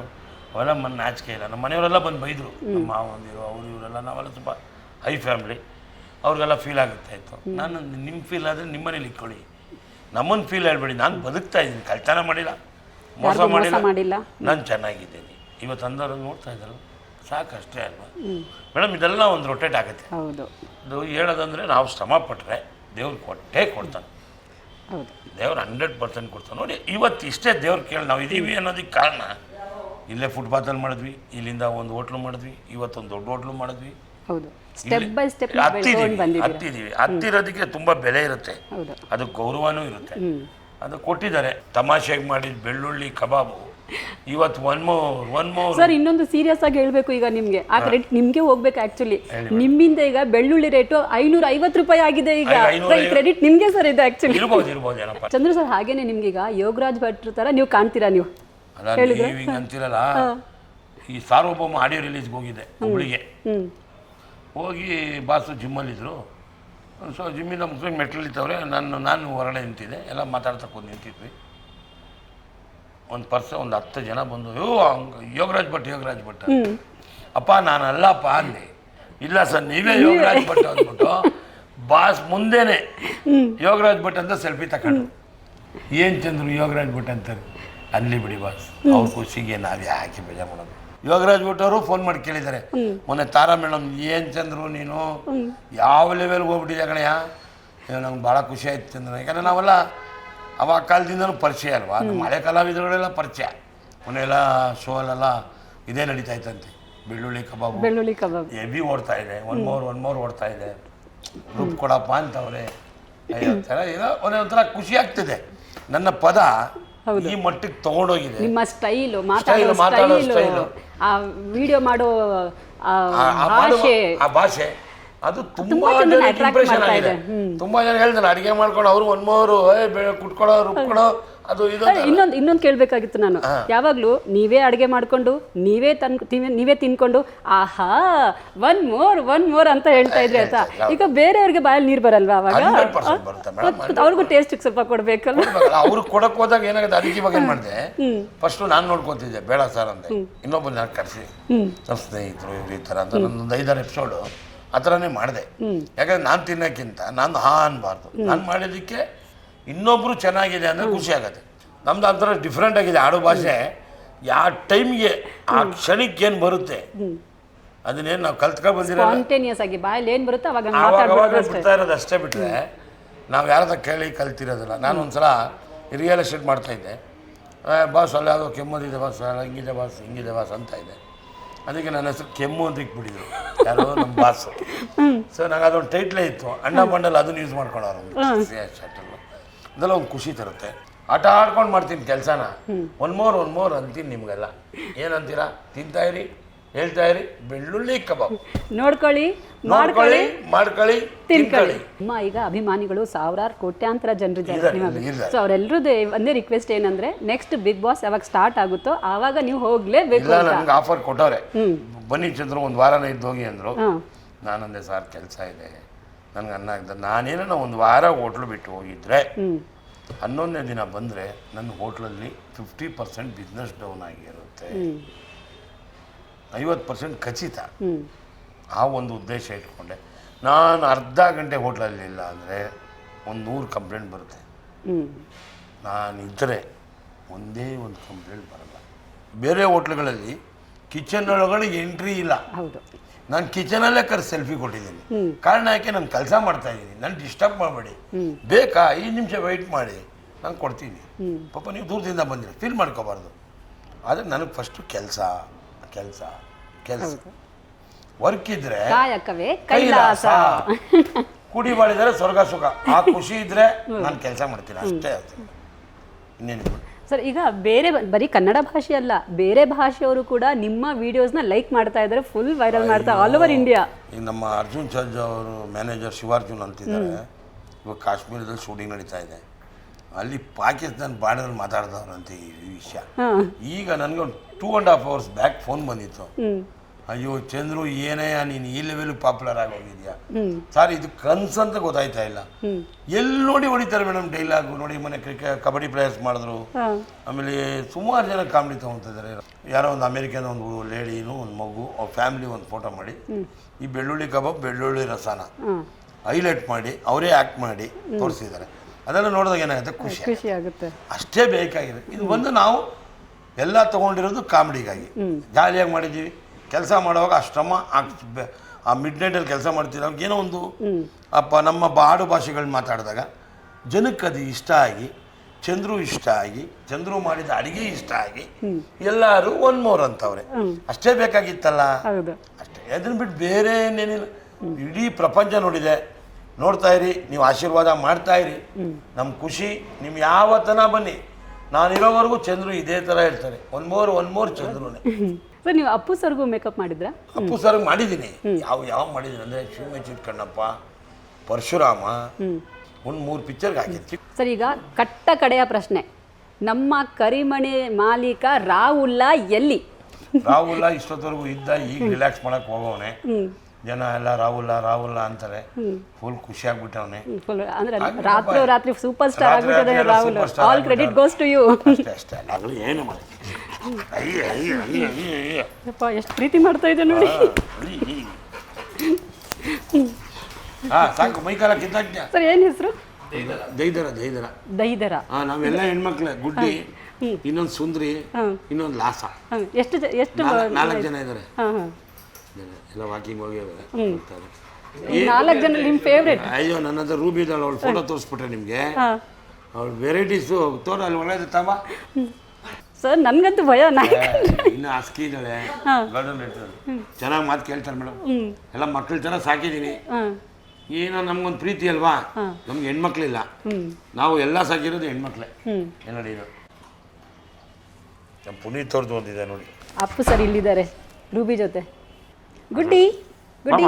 ಅವೆಲ್ಲ ಮನ ನಾಚಿಕೆ ಇಲ್ಲ. ನಮ್ಮ ಮನೆಯವರೆಲ್ಲ ಬಂದು ಬೈದರು. ನಮ್ಮ ಮಾವಂದಿರು ಅವರು ಇವರೆಲ್ಲ ನಾವೆಲ್ಲ ತುಂಬ ಹೈ ಫ್ಯಾಮ್ಲಿ ಅವ್ರಿಗೆಲ್ಲ ಫೀಲ್ ಆಗುತ್ತೆ ಇತ್ತು ನಾನು ನಿಮ್ಮ ಫೀಲ್ ಆದರೆ ನಿಮ್ಮ ಮನೇಲಿ ಇಟ್ಕೊಳ್ಳಿ. ನಮ್ಮನ್ನು ಫೀಲ್ ಹೇಳ್ಬೇಡಿ. ನಾನು ಬದುಕ್ತಾ ಇದ್ದೀನಿ. ಕಳ್ತನ ಮಾಡಿಲ್ಲ. ಮೋಸ ಮಾಡಿಲ್ಲ. ನಾನು ಚೆನ್ನಾಗಿದ್ದೀನಿ. ಇವತ್ತು ಅಂದವ್ರು ನೋಡ್ತಾ ಇದ್ದಾರೆ ಸಾಕಷ್ಟೇ ಅಷ್ಟೇ ಅಲ್ವಾ? ಮೇಡಮ್ ಇದೆಲ್ಲ ಒಂದು ರೊಟೇಟ್ ಆಗುತ್ತೆ. ಹೌದು. ಹೇಳೋದಂದ್ರೆ ಹೇಳೋದಂದರೆ ನಾವು ಶ್ರಮ ಪಟ್ಟರೆ ದೇವ್ರು ಕೊಟ್ಟೇ ಕೊಡ್ತಾನೆ. ಹೌದು. ದೇವ್ರು ಹಂಡ್ರೆಡ್ ಪರ್ಸೆಂಟ್ ಕೊಡ್ತಾನೆ. ನೋಡಿ ಇವತ್ತು ಇಷ್ಟೇ ದೇವ್ರು ಕೇಳಿ ನಾವು ಇದ್ದೀವಿ ಅನ್ನೋದಕ್ಕೆ ಕಾರಣ ಇಲ್ಲೇ ಫುಟ್ಪಾತಲ್ಲಿ ಮಾಡಿದ್ವಿ ಇಲ್ಲಿಂದ ಒಂದು ಹೋಟ್ಲು ಮಾಡಿದ್ವಿ ಇವತ್ತೊಂದು ದೊಡ್ಡ ಹೋಟ್ಲು ಮಾಡಿದ್ವಿ. ಹೌದು. ಸ್ಟೆಪ್ ಬೈ ಸ್ಟೆಪ್ ಹತ್ತಿದ್ದೀವಿ ಹತ್ತಿದ್ದೀವಿ. ಹತ್ತಿರೋದಕ್ಕೆ ತುಂಬ ಬೆಲೆ ಇರುತ್ತೆ. ಅದಕ್ಕೆ ಗೌರವನೂ ಇರುತ್ತೆ. ಅದು ಕೊಟ್ಟಿದ್ದಾರೆ. ತಮಾಷೆಗೆ ಮಾಡಿದ ಬೆಳ್ಳುಳ್ಳಿ ಕಬಾಬು. ಇವತ್ತು one more one more sir ಇನ್ನೊಂದು ಸೀರಿಯಸ್ ಆಗಿ ಹೇಳಬೇಕು ಈಗ ನಿಮಗೆ. ಆ ಕ್ರೆಡಿಟ್ ನಿಮಗೆ ಹೋಗ್ಬೇಕು ಆಕ್ಚುಲಿ ನಿಮ್ಮಿಂದ ಈಗ ಬೆಳ್ಳುಳ್ಳಿ ರೇಟು ಐನೂರ ಐವತ್ತು ರೂಪಾಯಿ ಆಗಿದೆ ಈಗ. ಈ ಕ್ರೆಡಿಟ್ ನಿಮಗೆ ಸರ್ ಇದೆ ಆಕ್ಚುಲಿ ಇರ್ಬೋದು ಇರ್ಬೋದು ಏನಪ್ಪ. ಚಂದ್ರ ಸರ್ ಹಾಗೇನೆ ಈಗ ಯೋಗರಾಜ್ ಭಟ್ರ ತರ ನೀವು ಕಾಣ್ತೀರಾ ನೀವು? ಅಲ್ಲ ನೀವು ಹಿಂಗೆ ಅಂತೀರಲ್ಲ ಈ ಸಾರ್ವಭೌಮ ಆಡಿಯೋ ರಿಲೀಸ್ಗೆ ಹೋಗಿದ್ದೆ ಹುಬ್ಳಿಗೆ. ಹೋಗಿ ಬಾಸು ಜಿಮ್ಮಲ್ಲಿದ್ದರು ಸೊ ಜಿಮ್ಮಿಂದ ಮುಗಿಸ್ಕೊಂಡು ಮೆಟ್ಲಿತ್ತವ್ರೆ ನಾನು ನಾನು ಹೊರಗಡೆ ನಿಂತಿದ್ದೆ. ಎಲ್ಲ ಮಾತಾಡ್ತಾ ಕೂತ್ ನಿಂತಿದ್ವಿ. ಒಂದು ಪರ್ಸ ಒಂದು ಹತ್ತು ಜನ ಬಂದು ಯೋ ಹಂಗ ಯೋಗರಾಜ್ ಭಟ್ ಯೋಗರಾಜ್ ಭಟ್. ಅಪ್ಪ ನಾನು ಅಲ್ಲಪ್ಪ ಅಂದೆ. ಇಲ್ಲ ಸರ್ ನೀವೇ ಯೋಗರಾಜ್ ಭಟ್ ಅಂದ್ಬಿಟ್ಟು ಬಾಸ್ ಮುಂದೆನೆ ಯೋಗರಾಜ್ ಭಟ್ ಅಂತ ಸೆಲ್ಫಿ ತಗೊಂಡು. ಏನು ಚಂದ್ರು ಯೋಗರಾಜ್ ಭಟ್ ಅಂತಾರೆ. ಅಲ್ಲಿ ಬಿಡಿ ಬಾಸ್ ಅವ್ರ ಖುಷಿಗೆ ನಾವು ಯಾಕೆ ಬೇಜಾರು ಮಾಡೋದು. ಯೋಗರಾಜ್ ಭಟ್ ಅವರು ಫೋನ್ ಮಾಡಿ ಕೇಳಿದ್ದಾರೆ. ಮೊನ್ನೆ ತಾರಾ ಮೇಡಮ್ ಏನು ಚಂದ್ರು ನೀನು? ಯಾವ ಲೆವೆಲ್ಗೆ ಹೋಗ್ಬಿಟ್ಟಿದೆ ಕಣಯ್ಯ? ನಮ್ಗೆ ಭಾಳ ಖುಷಿ ಆಯ್ತು ಚಂದ್ರ. ಯಾಕಂದ್ರೆ ನಾವೆಲ್ಲ ಅವಾಗ ಕಾಲದಿಂದನೂ ಪರಿಚಯ ಅಲ್ವಾ? ಮಳೆ ಕಲಾವಿದರುಗಳೆಲ್ಲ ಪರಿಚಯ. ಮೊನ್ನೆಲ್ಲ ಶೋ ಅಲ್ಲೆಲ್ಲ ಇದೇ ನಡೀತಾ ಇತ್ತಂತೆ. ಬೆಳ್ಳುಳ್ಳಿ ಕಬಾಬ್. ಬೆಳ್ಳುಳ್ಳಿ ಕಬಾಬ್. ಎಬಿ ಓಡ್ತಾ ಇದೆ. ಒನ್ ಮೋರ್ ಒನ್ ಮೋರ್ ಓಡ್ತಾ ಇದೆ. ರೂಪ್ ಕೊಡಪ್ಪ ಅಂತವ್ರೆ. ಏನೋ ಒಂದೇ ಒಂಥರ ಖುಷಿ ಆಗ್ತಿದೆ. ನನ್ನ ಪದ ಈ ಮಟ್ಟಿಗೆ ತಗೊಂಡೋಗಿದೆ. ನಿಮ್ಮ ಸ್ಟೈಲು ಮಾತಾಡೋ Style, ಮಾತಾಡೋ ಸ್ಟೈಲು style. ಆ ವಿಡಿಯೋ ಮಾಡೋ ಆ ಆ- ಆ ಮಾಡುವ- ಭಾಷೆ. ಆ ಭಾಷೆ. ಅದು ತುಂಬಾ ತುಂಬಾ ಜನನ ಜನಕ್ಕೆ attract ಇಂಪ್ರೆಷನ್ ಮಾಡ್ತಾ ಆಗಿದೆ. ಇದೆ. ತುಂಬಾ ಜನ ಹೇಳ್ತಾರೆ ಅಡಿಗೆ ಮಾಡ್ಕೊಂಡು ಅವರು ಒನ್ ಮೂರು ಏ ಬೆ ಕುಟ್ಕೊಳ್ಳೋ ರುಬ್ಕೊಳ್ಳೋ ಅದು ಇನ್ನೊಂದು ಇನ್ನೊಂದು ಕೇಳಬೇಕಾಗಿತ್ತು ನಾನು. ಯಾವಾಗಲೂ ನೀವೇ ಅಡುಗೆ ಮಾಡಿಕೊಂಡು ನೀವೇ ತನ್ ನೀವೇ ತಿನ್ಕೊಂಡು ಆಹಾ ಒನ್ ಮೋರ್ ಒನ್ ಮೋರ್ ಅಂತ ಹೇಳ್ತಾ ಇದ್ರಿ ಆಯ್ತಾ ಈಗ ಬೇರೆಯವ್ರಿಗೆ ಬಾಯಲ್ಲಿ ನೀರು ಬರಲ್ವಾ ಅವಾಗ? ಅವ್ರಿಗೂ ಟೇಸ್ಟ್ ಸ್ವಲ್ಪ ಕೊಡ್ಬೇಕಲ್ಲ? ಅವ್ರಿಗೆ ಕೊಡಕ್ ಹೋದಾಗ ಏನಾಗುತ್ತೆ ಅದಕ್ಕೆ ಇವಾಗ ಏನು ಮಾಡಿದೆ? ಫಸ್ಟ್ ನಾನು ನೋಡ್ಕೊತಿದ್ದೆ ಬೇಡ ಸರ್ ಅಂದೆ. ಇನ್ನೊಬ್ಬ ನಾನು ಕರೆಸಿ? ನಮ್ಮ ಸ್ನೇಹಿತರು ಇವ್ರು ಈ ಥರ ಅಂತ ನನ್ನೊಂದು ಐದಾರು ಎಪಿಸೋಡು ಆ ಥರನೇ ಮಾಡಿದೆ ಯಾಕಂದ್ರೆ ನಾನು ತಿನ್ನೋಕ್ಕಿಂತ ನಾನು ಹಾ ಅನ್ಬಾರ್ದು. ನಾನು ಮಾಡಿದ್ದಕ್ಕೆ ಇನ್ನೊಬ್ರು ಚೆನ್ನಾಗಿದೆ ಅಂದರೆ ಖುಷಿ ಆಗುತ್ತೆ. ನಮ್ದು ಒಂಥರ ಡಿಫ್ರೆಂಟ್ ಆಗಿದೆ ಆಡೋ ಭಾಷೆ. ಯಾವ ಟೈಮ್ಗೆ ಆ ಕ್ಷಣಕ್ಕೆ ಏನು ಬರುತ್ತೆ? ಅದನ್ನೇನು ನಾವು ಕಲ್ತ್ಕೊಂಡು ಬಂದಿರೋದು ಆಗಿ ಬಾಯಲ್ಲಿ ಏನು ಬರುತ್ತೆ ಅವಾಗ ಅವಾಗ ಅಷ್ಟೇ. ಬಿಡ್ತಾ ಇರೋದು ಅಷ್ಟೇ ಬಿಟ್ಟರೆ ನಾವು ಯಾರದ ಕೇಳಿ ಕಲ್ತಿರೋದಿಲ್ಲ. ನಾನು ಒಂದ್ಸಲ ರಿಯಲ್ ಎಸ್ಟೇಟ್ ಮಾಡ್ತಾ ಇದ್ದೆ. ಬಾಸ್ ಅಲ್ಲಿ ಯಾವುದೋ ಕೆಮ್ಮದಿದೆ ಬಾಸ್ ಹಿಂಗಿದೆ ಬಾಸ್ ಹಿಂಗಿದೆ ಬಾಸ್ ಅಂತ ಇದೆ ಅದಕ್ಕೆ ನನ್ನ ಹೆಸರು ಕೆಮ್ಮು ಅಂತ ಇಟ್ಬಿಟ್ಟಿದ್ರು. ಯಾರೋ ನಮ್ಮ ಬಾಸ್ ಸೊ ನಂಗೆ ಅದೊಂದು ಟೈಟ್ಲೇ ಇತ್ತು. ಅಣ್ಣ ಬಂಡಲ್ ಅದನ್ನು ಯೂಸ್ ಮಾಡ್ಕೊಳ್ಳೋರು ಅದೆಲ್ಲ ಒಂದು ಖುಷಿ ತರುತ್ತೆ. ಆಟ ಆಡ್ಕೊಂಡು ಮಾಡ್ತೀನಿ ಕೆಲಸನ. ಒನ್ ಮೋರ್ ಒನ್ ಮೋರ್ ಅಂತೀನಿ ನಿಮಗೆಲ್ಲ. ಏನಂತೀರಾ? ತಿಂತಾ ಇರಿ ಹೇಳ್ತಾ ಇರಿ ಬೆಳ್ಳುಳ್ಳಿ ಕಬಾಬ್. ನೋಡ್ಕೊಳ್ಳಿ ಮಾಡ್ಕೊಳ್ಳಿ ಮಾಡ್ಕೊಳ್ಳಿ ತಿನ್ಕೊಳ್ಳಿ. ಅಮ್ಮ ಈಗ ಅಭಿಮಾನಿಗಳು ಸಾವಿರಾರು ಕೋಟ್ಯಾಂತರ ಜನರು ಸೊ ಅವರೆಲ್ಲರದ್ದು ಒಂದೇ ರಿಕ್ವೆಸ್ಟ್ ಏನಂದ್ರೆ ನೆಕ್ಸ್ಟ್ ಬಿಗ್ ಬಾಸ್ ಯಾವಾಗ ಸ್ಟಾರ್ಟ್ ಆಗುತ್ತೋ ಆವಾಗ ನೀವು ಹೋಗ್ಲೇಬೇಕು ನಮ್ಗೆ ಆಫರ್ ಕೊಟ್ಟವ್ರೆ. ಬನ್ನಿ ಚಂದ್ರು ಒಂದು ವಾರನ ಇದ್ದು ಹೋಗಿ ಅಂದ್ರು. ನಾನಂದೆ ಸರ್ ಕೆಲಸ ಇದೆ. ನನಗೆ ಅನ್ನ ಆಗ್ತದೆ. ನಾನೇನೋ ಒಂದು ವಾರ ಹೋಟ್ಲು ಬಿಟ್ಟು ಹೋಗಿದ್ರೆ ಹನ್ನೊಂದನೇ ದಿನ ಬಂದರೆ ನನ್ನ ಹೋಟ್ಲಲ್ಲಿ ಫಿಫ್ಟಿ ಪರ್ಸೆಂಟ್ ಬಿಸ್ನೆಸ್ ಡೌನ್ ಆಗಿರುತ್ತೆ. ಐವತ್ತು ಪರ್ಸೆಂಟ್ ಖಚಿತ. ಆ ಒಂದು ಉದ್ದೇಶ ಇಟ್ಕೊಂಡೆ. ನಾನು ಅರ್ಧ ಗಂಟೆ ಹೋಟ್ಲಲ್ಲಿ ಇಲ್ಲ ಅಂದರೆ ಒಂದು ನೂರು ಕಂಪ್ಲೇಂಟ್ ಬರುತ್ತೆ. ನಾನು ನಾನಿದ್ದರೆ ಒಂದೇ ಒಂದು ಕಂಪ್ಲೇಂಟ್ ಬರಲ್ಲ. ಬೇರೆ ಹೋಟ್ಲುಗಳಲ್ಲಿ ಕಿಚನ್ ಒಳಗಡೆ ಎಂಟ್ರಿ ಇಲ್ಲ. ಹೌದು. ನಾನು ಕಿಚನಲ್ಲೇ ಕರೆ ಸೆಲ್ಫಿ ಕೊಟ್ಟಿದ್ದೀನಿ. ಕಾರಣ ಯಾಕೆ ನಾನು ಕೆಲಸ ಮಾಡ್ತಾ ಇದ್ದೀನಿ. ನಾನು ಡಿಸ್ಟರ್ಬ್ ಮಾಡಬೇಡಿ. ಬೇಕಾ ಐದು ನಿಮಿಷ ವೆಯ್ಟ್ ಮಾಡಿ. ನಾನು ಕೊಡ್ತೀನಿ. ಪಾಪ ನೀವು ದೂರದಿಂದ ಬಂದಿರಿ ಫೀಲ್ ಮಾಡ್ಕೋಬಾರ್ದು. ಆದರೆ ನನಗೆ ಫಸ್ಟು ಕೆಲಸ ಕೆಲಸ ಕೆಲಸ. ವರ್ಕ್ ಇದ್ರೆ ಕೈಲಾಸ. ಕುಡಿ ಮಾಡಿದರೆ ಸ್ವರ್ಗ ಸುಖ. ಆ ಖುಷಿ ಇದ್ರೆ ನಾನು ಕೆಲಸ ಮಾಡ್ತೀನಿ ಅಷ್ಟೇ ಅದು. ಇನ್ನೇನಿಲ್ಲ. ಸರ್ ಈಗ ಬೇರೆ ಬರೀ ಕನ್ನಡ ಭಾಷೆ ಅಲ್ಲ ಬೇರೆ ಭಾಷೆಯವರು ಕೂಡ ನಿಮ್ಮ ವಿಡಿಯೋಸ್ನ ಲೈಕ್ ಮಾಡ್ತಾ ಇದ್ದಾರೆ ಫುಲ್ ವೈರಲ್ ಮಾಡ್ತಾ ಆಲ್ ಓವರ್ ಇಂಡಿಯಾ ಈಗ ನಮ್ಮ ಅರ್ಜುನ್ ಸರ್ಜ್ ಅವರು ಮ್ಯಾನೇಜರ್ ಶಿವಾರ್ಜುನ್ ಅಂತಿದ್ದಾರೆ. ಇವಾಗ ಕಾಶ್ಮೀರದಲ್ಲಿ ಶೂಟಿಂಗ್ ನಡೀತಾ ಇದೆ. ಅಲ್ಲಿ ಪಾಕಿಸ್ತಾನ ಬಾರ್ಡರ್ ಮಾತಾಡ್ದವ್ರಂತೆ ಈ ವಿಷಯ. ಈಗ ನನಗೆ ಒಂದು two and half hours back phone ಬಂದಿತ್ತು. ಅಯ್ಯೋ ಚಂದ್ರು ಏನೇ ನೀನು ಈ ಲೆವೆಲ್ ಪಾಪ್ಯುಲರ್ ಆಗಿ ಹೋಗಿದ್ಯಾ ಸರ್ ಇದು ಕನ್ಸ್ ಅಂತ ಗೊತ್ತಾಯ್ತಾ ಇಲ್ಲ. ಎಲ್ಲಿ ನೋಡಿ ಹೊಡಿತಾರೆ ಮೇಡಮ್ ಡೈಲಾಗ್ ನೋಡಿ ಮನೆ ಕ್ರಿಕೆಟ್ ಕಬಡ್ಡಿ ಪ್ಲೇಯರ್ಸ್ ಮಾಡಿದ್ರು. ಆಮೇಲೆ ಸುಮಾರು ಜನ ಕಾಮಿಡಿ ತಗೊಂತಿದ್ದಾರೆ. ಯಾರೋ ಒಂದು ಅಮೇರಿಕನ್ ಒಂದು ಲೇಡಿನು ಒಂದು ಮಗು ಅವ್ರ ಫ್ಯಾಮಿಲಿ ಒಂದು ಫೋಟೋ ಮಾಡಿ ಈ ಬೆಳ್ಳುಳ್ಳಿ ಕಬಾಬ್ ಬೆಳ್ಳುಳ್ಳಿ ರಸನ ಹೈಲೈಟ್ ಮಾಡಿ ಅವರೇ ಆ್ಯಕ್ಟ್ ಮಾಡಿ ತೋರಿಸಿದ್ದಾರೆ. ಅದೆಲ್ಲ ನೋಡಿದಾಗ ಏನಾಗುತ್ತೆ? ಖುಷಿ ಖುಷಿ ಆಗುತ್ತೆ. ಅಷ್ಟೇ ಬೇಕಾಗಿದೆ. ಇದು ಬಂದು ನಾವು ಎಲ್ಲ ತಗೊಂಡಿರೋದು ಕಾಮಿಡಿಗಾಗಿ ಜಾಲಿಯಾಗಿ ಮಾಡಿದ್ದೀವಿ. ಕೆಲಸ ಮಾಡುವಾಗ ಆ ಶ್ರಮ ಆ ಮಿಡ್ ನೈಟಲ್ಲಿ ಕೆಲಸ ಮಾಡ್ತಿರೋವಾಗ ಏನೋ ಒಂದು ಅಪ್ಪ ನಮ್ಮ ಬಾಡು ಭಾಷೆಗಳನ್ನ ಮಾತಾಡಿದಾಗ ಜನಕ್ಕೆ ಅದು ಇಷ್ಟ ಆಗಿ ಚಂದ್ರು ಇಷ್ಟ ಆಗಿ ಚಂದ್ರು ಮಾಡಿದ ಅಡಿಗೆ ಇಷ್ಟ ಆಗಿ ಎಲ್ಲರೂ ಒನ್ ಮೋರ್ ಅಂತವ್ರೆ ಅಷ್ಟೇ ಬೇಕಾಗಿತ್ತಲ್ಲ? ಅಷ್ಟೇ. ಅದನ್ನ ಬಿಟ್ಟು ಬೇರೆ ಏನೇನಿಲ್ಲ ಇಡೀ ಪ್ರಪಂಚ ನೋಡಿದೆ. ನೋಡ್ತಾ ಇರಿ ನೀವು ಆಶೀರ್ವಾದ ಮಾಡ್ತಾ ಇರಿ. ನಮ್ಮ ಖುಷಿ ನಿಮ್ಮ ಯಾವತ್ತನ ಬನ್ನಿ. ನಾನಿರೋವರೆಗೂ ಚಂದ್ರು ಇದೇ ಥರ ಹೇಳ್ತಾರೆ. ಒನ್ ಮೋರ್ ಒನ್ ಮೋರ್ ಚಂದ್ರುನೇ ಸರ್ ನೀವು ಅಪ್ಪು ಸರ್ಗೂ ಮೇಕಪ್ ಮಾಡಿದ್ರಾ? ಅಪ್ಪು ಸರ್ ಮಾಡಿದ್ದೀನಿ. ಯಾವ ಯಾವ ಮಾಡಿದ್ದೀನಿ ಅಂದರೆ ಶಿವಮೇಚಿಟ್ ಕಣ್ಣಪ್ಪ ಪರಶುರಾಮ ಒಂದು ಮೂರು ಪಿಕ್ಚರ್ಗೆ ಹಾಕಿದ್ವಿ. ಸರ್ ಈಗ ಕಟ್ಟ ಕಡೆಯ ಪ್ರಶ್ನೆ. ನಮ್ಮ ಕರಿಮಣಿ ಮಾಲೀಕ ರಾಹುಲ್ಲ ಎಲ್ಲಿ? ರಾಹುಲ್ಲ ಇಷ್ಟೊತ್ತವರೆಗೂ ಇದ್ದ ಈಗ ರಿಲ್ಯಾಕ್ಸ್ ಮಾಡಕ್ ಹೋಗವನೆ. ಜನ ಎಲ್ಲ ರಾಹುಲ್ಲ ರಾಹುಲ್ಲ ಅಂತಾರೆ. ಫುಲ್ ಖುಷಿ ಆಗ್ಬಿಟ್ಟವನೆ ಅಂದ್ರೆ ರಾತ್ರಿ ರಾತ್ರಿ super star ಆಗ್ಬಿಟ್ಟಿದ್ದಾರೆ Rahul. All credit. Goes to you ಅಷ್ಟೇ ಅಷ್ಟೇ. ಏನು ಮಾಡಿ ಅಯ್ಯ ಅಯ್ಯ ಅಯ್ಯ ಅಯ್ಯ ಅಯ್ಯ ಯಪ್ಪ ಎಷ್ಟು ಪ್ರೀತಿ ಮಾಡ್ತಾ ಇದೆ ನೋಡಿ. ಹಾ ಸಾಕು ಮೈಕಾಲ ಕಿತ್ತಾಕ್ಯ ಸರ್ ಏನು ಹೆಸರು? ದೈದರ. ದೈದರ ದೈದರ. ಹಾ ನಾವೆಲ್ಲ ಹೆಣ್ಮಕ್ಳೆ ಗುಡ್ಡಿ ಇನ್ನೊಂದು ಸುಂದ್ರಿ ಇನ್ನೊಂದು ಲಾಸ. ಎಷ್ಟು ಜ- ಎಷ್ಟು ನಾಲ್ಕು- ಜನ ಇದ್ದಾರೆ. ಎಲ್ಲ ವಾಕಿಂಗ್ ಹೋಗಿ ಬರ್ತಾರೆ. ನಾಲ್ಕು ಜನ ನಿಮ್ಮ ಫೇವ್ರೇಟ್ ಅಯ್ಯೋ ನನ್ನ ಹತ್ರ ರೂಬಿ ಇದ್ದಾಳೆ ಅವಳು ಫೋಟೋ ತೋರಿಸ್ಬಿಟ್ರೆ ನಿಮಗೆ. ಹಾಂ. ಅವಳು ವೆರೈಟೀಸು ತೋರ ಅಲ್ಲಿ ಒಳ್ಳೆದು ತಮ್ಮ ಸರ್ ನನಗಂತೂ ಭಯ ನಾ ಇನ್ನು ಅಸ್ಕಿ ಇದ್ದಾಳೆ ಗಾರ್ಡನ್ ಇರ್ತಾಳೆ ಚೆನ್ನಾಗಿ ಮಾತು ಕೇಳ್ತಾರೆ ಮೇಡಮ್. ಎಲ್ಲ ಮಕ್ಳು ಚೆನ್ನಾಗಿ ಸಾಕಿದ್ದೀನಿ ಏನೋ ನಮ್ಗೊಂದು ಪ್ರೀತಿ ಅಲ್ವಾ? ನಮ್ಗೆ ಹೆಣ್ಮಕ್ಳಿಲ್ಲ. ನಾವು ಎಲ್ಲ ಸಾಕಿರೋದು ಹೆಣ್ಮಕ್ಳೆ. ನೋಡಿ ಇದು ನಮ್ಮ ಪುನೀತ್ ಅವ್ರದ್ದು ಒಂದಿದೆ ನೋಡಿ. ಅಪ್ಪು ಸರ್ ಇಲ್ಲಿದ್ದಾರೆ ರೂಬಿ ಜೊತೆ. ಗುಡ್ಡಿ ಗುಡ್ಡಿ.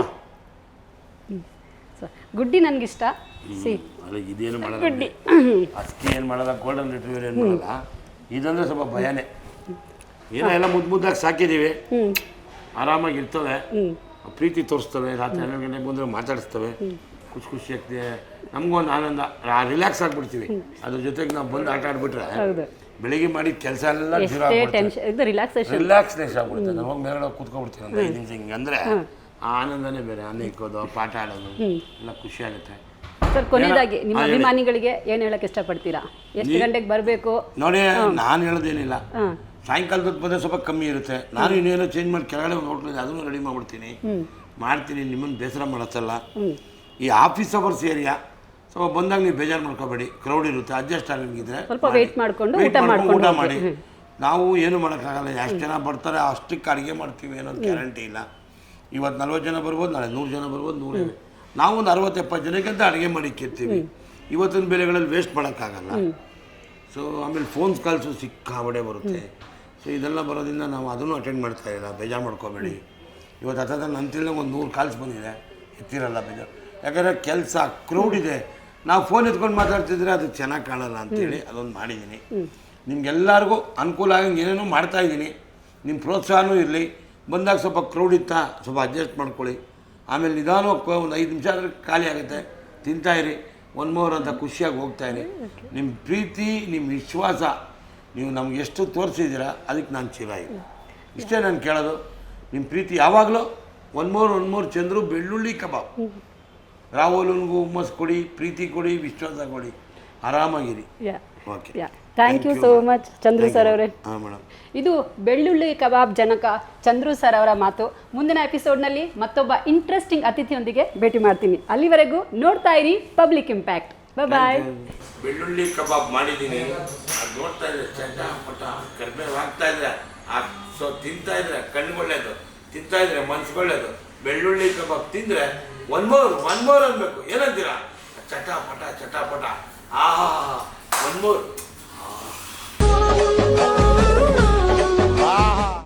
ಗುಡ್ಡಿ ನನಗಿಷ್ಟ. ಸಿ. ಇದೇನು ಮಾಡಲ್ಲ ಗುಡ್ಡಿ. ಅಸ್ಕಿ ಏನು ಮಾಡಲ್ಲ ಗೋಲ್ಡನ್ ರಿಟ್ರೀವರ್ ಏನು ಮಾಡಲ್ಲ. ಇದಂದ್ರೆ ಸ್ವಲ್ಪ ಭಯನೇ. ಏನೋ ಎಲ್ಲ ಮುದ್ದು ಮುದ್ದಾಗಿ ಸಾಕಿದ್ದೀವಿ. ಆರಾಮಾಗಿ ಇರ್ತವೆ. ಪ್ರೀತಿ ತೋರಿಸ್ತವೆ ರಾತ್ರಿ ಹನ್ನೆರಡು ಗಂಟೆಗೆ ಬಂದರೆ ಮಾತಾಡಿಸ್ತವೆ. ಖುಷಿ ಖುಷಿ ಆಗ್ತದೆ. ನಮಗೊಂದು ಒಂದು ಆನಂದ. ರಿಲ್ಯಾಕ್ಸ್ ಆಗಿಬಿಡ್ತೀವಿ. ಅದ್ರ ಜೊತೆಗೆ ನಾವು ಬಂದು ಆಟ ಆಡ್ಬಿಟ್ರೆ ಹೌದು. ಬೆಳಿಗ್ಗೆ ಮಾಡಿ ಕೆಲಸ ಎಲ್ಲ ಆಗ್ಬಿಡುತ್ತೆ. ರಿಲ್ಯಾಕ್ಸೇಷನ್ ಆಗ್ಬಿಡುತ್ತೆ. ನಾನು ಹೋಗಿ ಮೇಲ್ಗಡೆ ಕೂತ್ಕೊಬಿಡ್ತೀನಿ ಒಂದು ಐದು ನಿಮಿಷ ಹಿಂಗೆ ಅಂದರೆ ಆ ಆನಂದನೇ ಬೇರೆ. ಅನ್ನ ಇಕ್ಕೋದು ಪಾಠ ಆಡೋದು ಎಲ್ಲ ಖುಷಿ ಆಗುತ್ತೆ. ಸರ್ ಕೊನೆಯದಾಗಿ ನಿಮ್ಮ. ಅಭಿಮಾನಿಗಳಿಗೆ ಏನು ಹೇಳಕ್ಕೆ ಇಷ್ಟಪಡ್ತೀರಾ? ಎಷ್ಟು ಗಂಟೆಗೆ ಬರಬೇಕು? ನೋಡಿ ನಾನು ಹೇಳೋದೇನಿಲ್ಲ. ಸಾಯಂಕಾಲದ ಬಂದರೆ ಸ್ವಲ್ಪ ಕಮ್ಮಿ ಇರುತ್ತೆ. ನಾನು ಇನ್ನೇನೋ ಚೇಂಜ್ ಮಾಡಿ ಕೆಳಗಡೆ ಒಂದು ಹೋಟ್ಲ್ ಇದೆ ಅದನ್ನು ರೆಡಿ ಮಾಡ್ಬಿಡ್ತೀನಿ. ಮಾಡ್ತೀನಿ ನಿಮ್ಮನ್ನು ಬೇಸರ ಮಾಡತ್ತಲ್ಲ ಈ ಆಫೀಸ್ ಅವರ್ಸ್ ಏರಿಯಾ ಸ್ವಲ್ಪ ಬಂದಾಗ ನೀವು ಬೇಜಾರು ಮಾಡ್ಕೋಬೇಡಿ. ಕ್ರೌಡ್ ಇರುತ್ತೆ ಅಡ್ಜಸ್ಟ್ ಆಗಂಗಿದ್ರೆ ಸ್ವಲ್ಪ ವೇಟ್ ಮಾಡ್ಕೊಂಡು ಊಟ ಮಾಡ್ಕೊಂಡು ಊಟ ಮಾಡಿ. ನಾವು ಏನು ಮಾಡೋಕ್ಕಾಗಲ್ಲ. ಎಷ್ಟು ಜನ ಬರ್ತಾರೆ ಅಷ್ಟಕ್ಕೆ ಅಡುಗೆ ಮಾಡ್ತೀವಿ ಏನೋ ಗ್ಯಾರಂಟಿ ಇಲ್ಲ. ಇವತ್ತು ನಲ್ವತ್ತು ಜನ ಬರ್ಬೋದು ನಾಳೆ ನೂರು ಜನ ಬರ್ಬೋದು ನೂರು ನಾವು ಒಂದು ಅರವತ್ತು ಎಪ್ಪತ್ತು ಜನಕ್ಕೆ ಅಂತ ಅಡುಗೆ ಮಾಡಿಕ್ಕಿರ್ತೀವಿ ಇವತ್ತಿನ ಬೆಲೆಗಳಲ್ಲಿ ವೇಸ್ಟ್ ಮಾಡೋಕ್ಕಾಗಲ್ಲ. ಸೊ ಆಮೇಲೆ ಫೋನ್ಸ್ ಕಾಲ್ಸು ಸಿಕ್ಕಾಬಡೆ ಬರುತ್ತೆ. ಸೊ ಇದೆಲ್ಲ ಬರೋದ್ರಿಂದ ನಾವು ಅದನ್ನು ಅಟೆಂಡ್ ಮಾಡ್ತಾ ಇಲ್ಲ. ಬೇಜಾರು ಮಾಡ್ಕೋಬೇಡಿ. ಇವತ್ತು ಹತ್ತದ ನನ್ನ ತಿಳಿದಾಗ ಒಂದು ನೂರು ಕಾಲ್ಸ್ ಬಂದಿದೆ. ಎತ್ತಿರಲ್ಲ ಬೇಜಾರು. ಯಾಕಂದರೆ ಕೆಲಸ ಕ್ರೌಡ್ ಇದೆ. ನಾವು ಫೋನ್ ಎತ್ಕೊಂಡು ಮಾತಾಡ್ತಿದ್ರೆ ಅದು ಚೆನ್ನಾಗಿ ಕಾಣಲ್ಲ ಅಂತೇಳಿ ಅದೊಂದು ಮಾಡಿದ್ದೀನಿ. ನಿಮ್ಗೆಲ್ಲರಿಗೂ ಅನುಕೂಲ ಆಗಂಗೆ ಏನೇನೋ ಮಾಡ್ತಾ ಇದ್ದೀನಿ. ನಿಮ್ಮ ಪ್ರೋತ್ಸಾಹನೂ ಇರಲಿ. ಬಂದಾಗ ಸ್ವಲ್ಪ ಕ್ರೌಡ್ ಇತ್ತಾ ಸ್ವಲ್ಪ ಅಡ್ಜಸ್ಟ್ ಮಾಡ್ಕೊಳ್ಳಿ. ಆಮೇಲೆ ನಿಧಾನವಾಗಿ ಒಂದು ಐದು ನಿಮಿಷ ಆದರೆ ಖಾಲಿ ಆಗುತ್ತೆ. ತಿಂತಾ ಇರಿ ಒನ್ ಮೋರ್ ಅಂತ ಖುಷಿಯಾಗಿ ಹೋಗ್ತಾ ಇರಿ. ನಿಮ್ಮ ಪ್ರೀತಿ ನಿಮ್ಮ ವಿಶ್ವಾಸ ನೀವು ನಮ್ಗೆ ಎಷ್ಟು ತೋರಿಸಿದ್ದೀರಾ ಅದಕ್ಕೆ ನಾನು ಚಿರಾಯಿ ಇಷ್ಟೇ ನಾನು ಕೇಳೋದು ನಿಮ್ಮ ಪ್ರೀತಿ ಯಾವಾಗಲೂ one more one more Chandru ಬೆಳ್ಳುಳ್ಳಿ ಕಬಾಬ್. ರಾಹುಲ್ಗೂ ಹುಮ್ಮಸ್ ಕೊಡಿ ಪ್ರೀತಿ ಕೊಡಿ ವಿಶ್ವಾಸ ಕೊಡಿ. ಆರಾಮಾಗಿರಿ. Okay thank you so much Chandru sir ಅವರೇ. ಇದು ಬೆಳ್ಳುಳ್ಳಿ ಕಬಾಬ್ ಜನಕ ಚಂದ್ರು ಸರ್ ಅವರ ಮಾತು. ಮುಂದಿನ ಎಪಿಸೋಡ್ನಲ್ಲಿ ಮತ್ತೊಬ್ಬ ಇಂಟ್ರೆಸ್ಟಿಂಗ್ ಅತಿಥಿಯೊಂದಿಗೆ ಭೇಟಿ ಮಾಡ್ತೀನಿ. ಅಲ್ಲಿವರೆಗೂ ನೋಡ್ತಾ ಇರಿ ಪಬ್ಲಿಕ್ ಇಂಪ್ಯಾಕ್ಟ್ ಬಾಯ್ ಬೆಳ್ಳುಳ್ಳಿ ಕಬಾಬ್ ಮಾಡಿದ್ದೀನಿ. ಅದು ನೋಡ್ತಾ ಇದ್ರೆ ಚಟ ಪಟ ಕಡಿಮೆ ಆಗ್ತಾ ಇದ್ರೆ ಆ ಸೊ ತಿಂತಾ ಇದ್ರೆ ಕಣ್ಗೊಳ್ಳೇದು ತಿಂತಾ ಇದ್ರೆ ಮನ್ಸ್ಗೊಳ್ಳೇದು ಬೆಳ್ಳುಳ್ಳಿ ಕಬಾಬ್ ತಿಂದ್ರೆ ಒನ್ ಮೋರ್ ಒನ್ ಮೋರ್ ಅನ್ಬೇಕು. ಏನಂತೀರಾ? ಚಟ ಪಟ ಚಟ ಪಟ. ಆಹಾ ಒನ್ ಮೋರ್ Oh.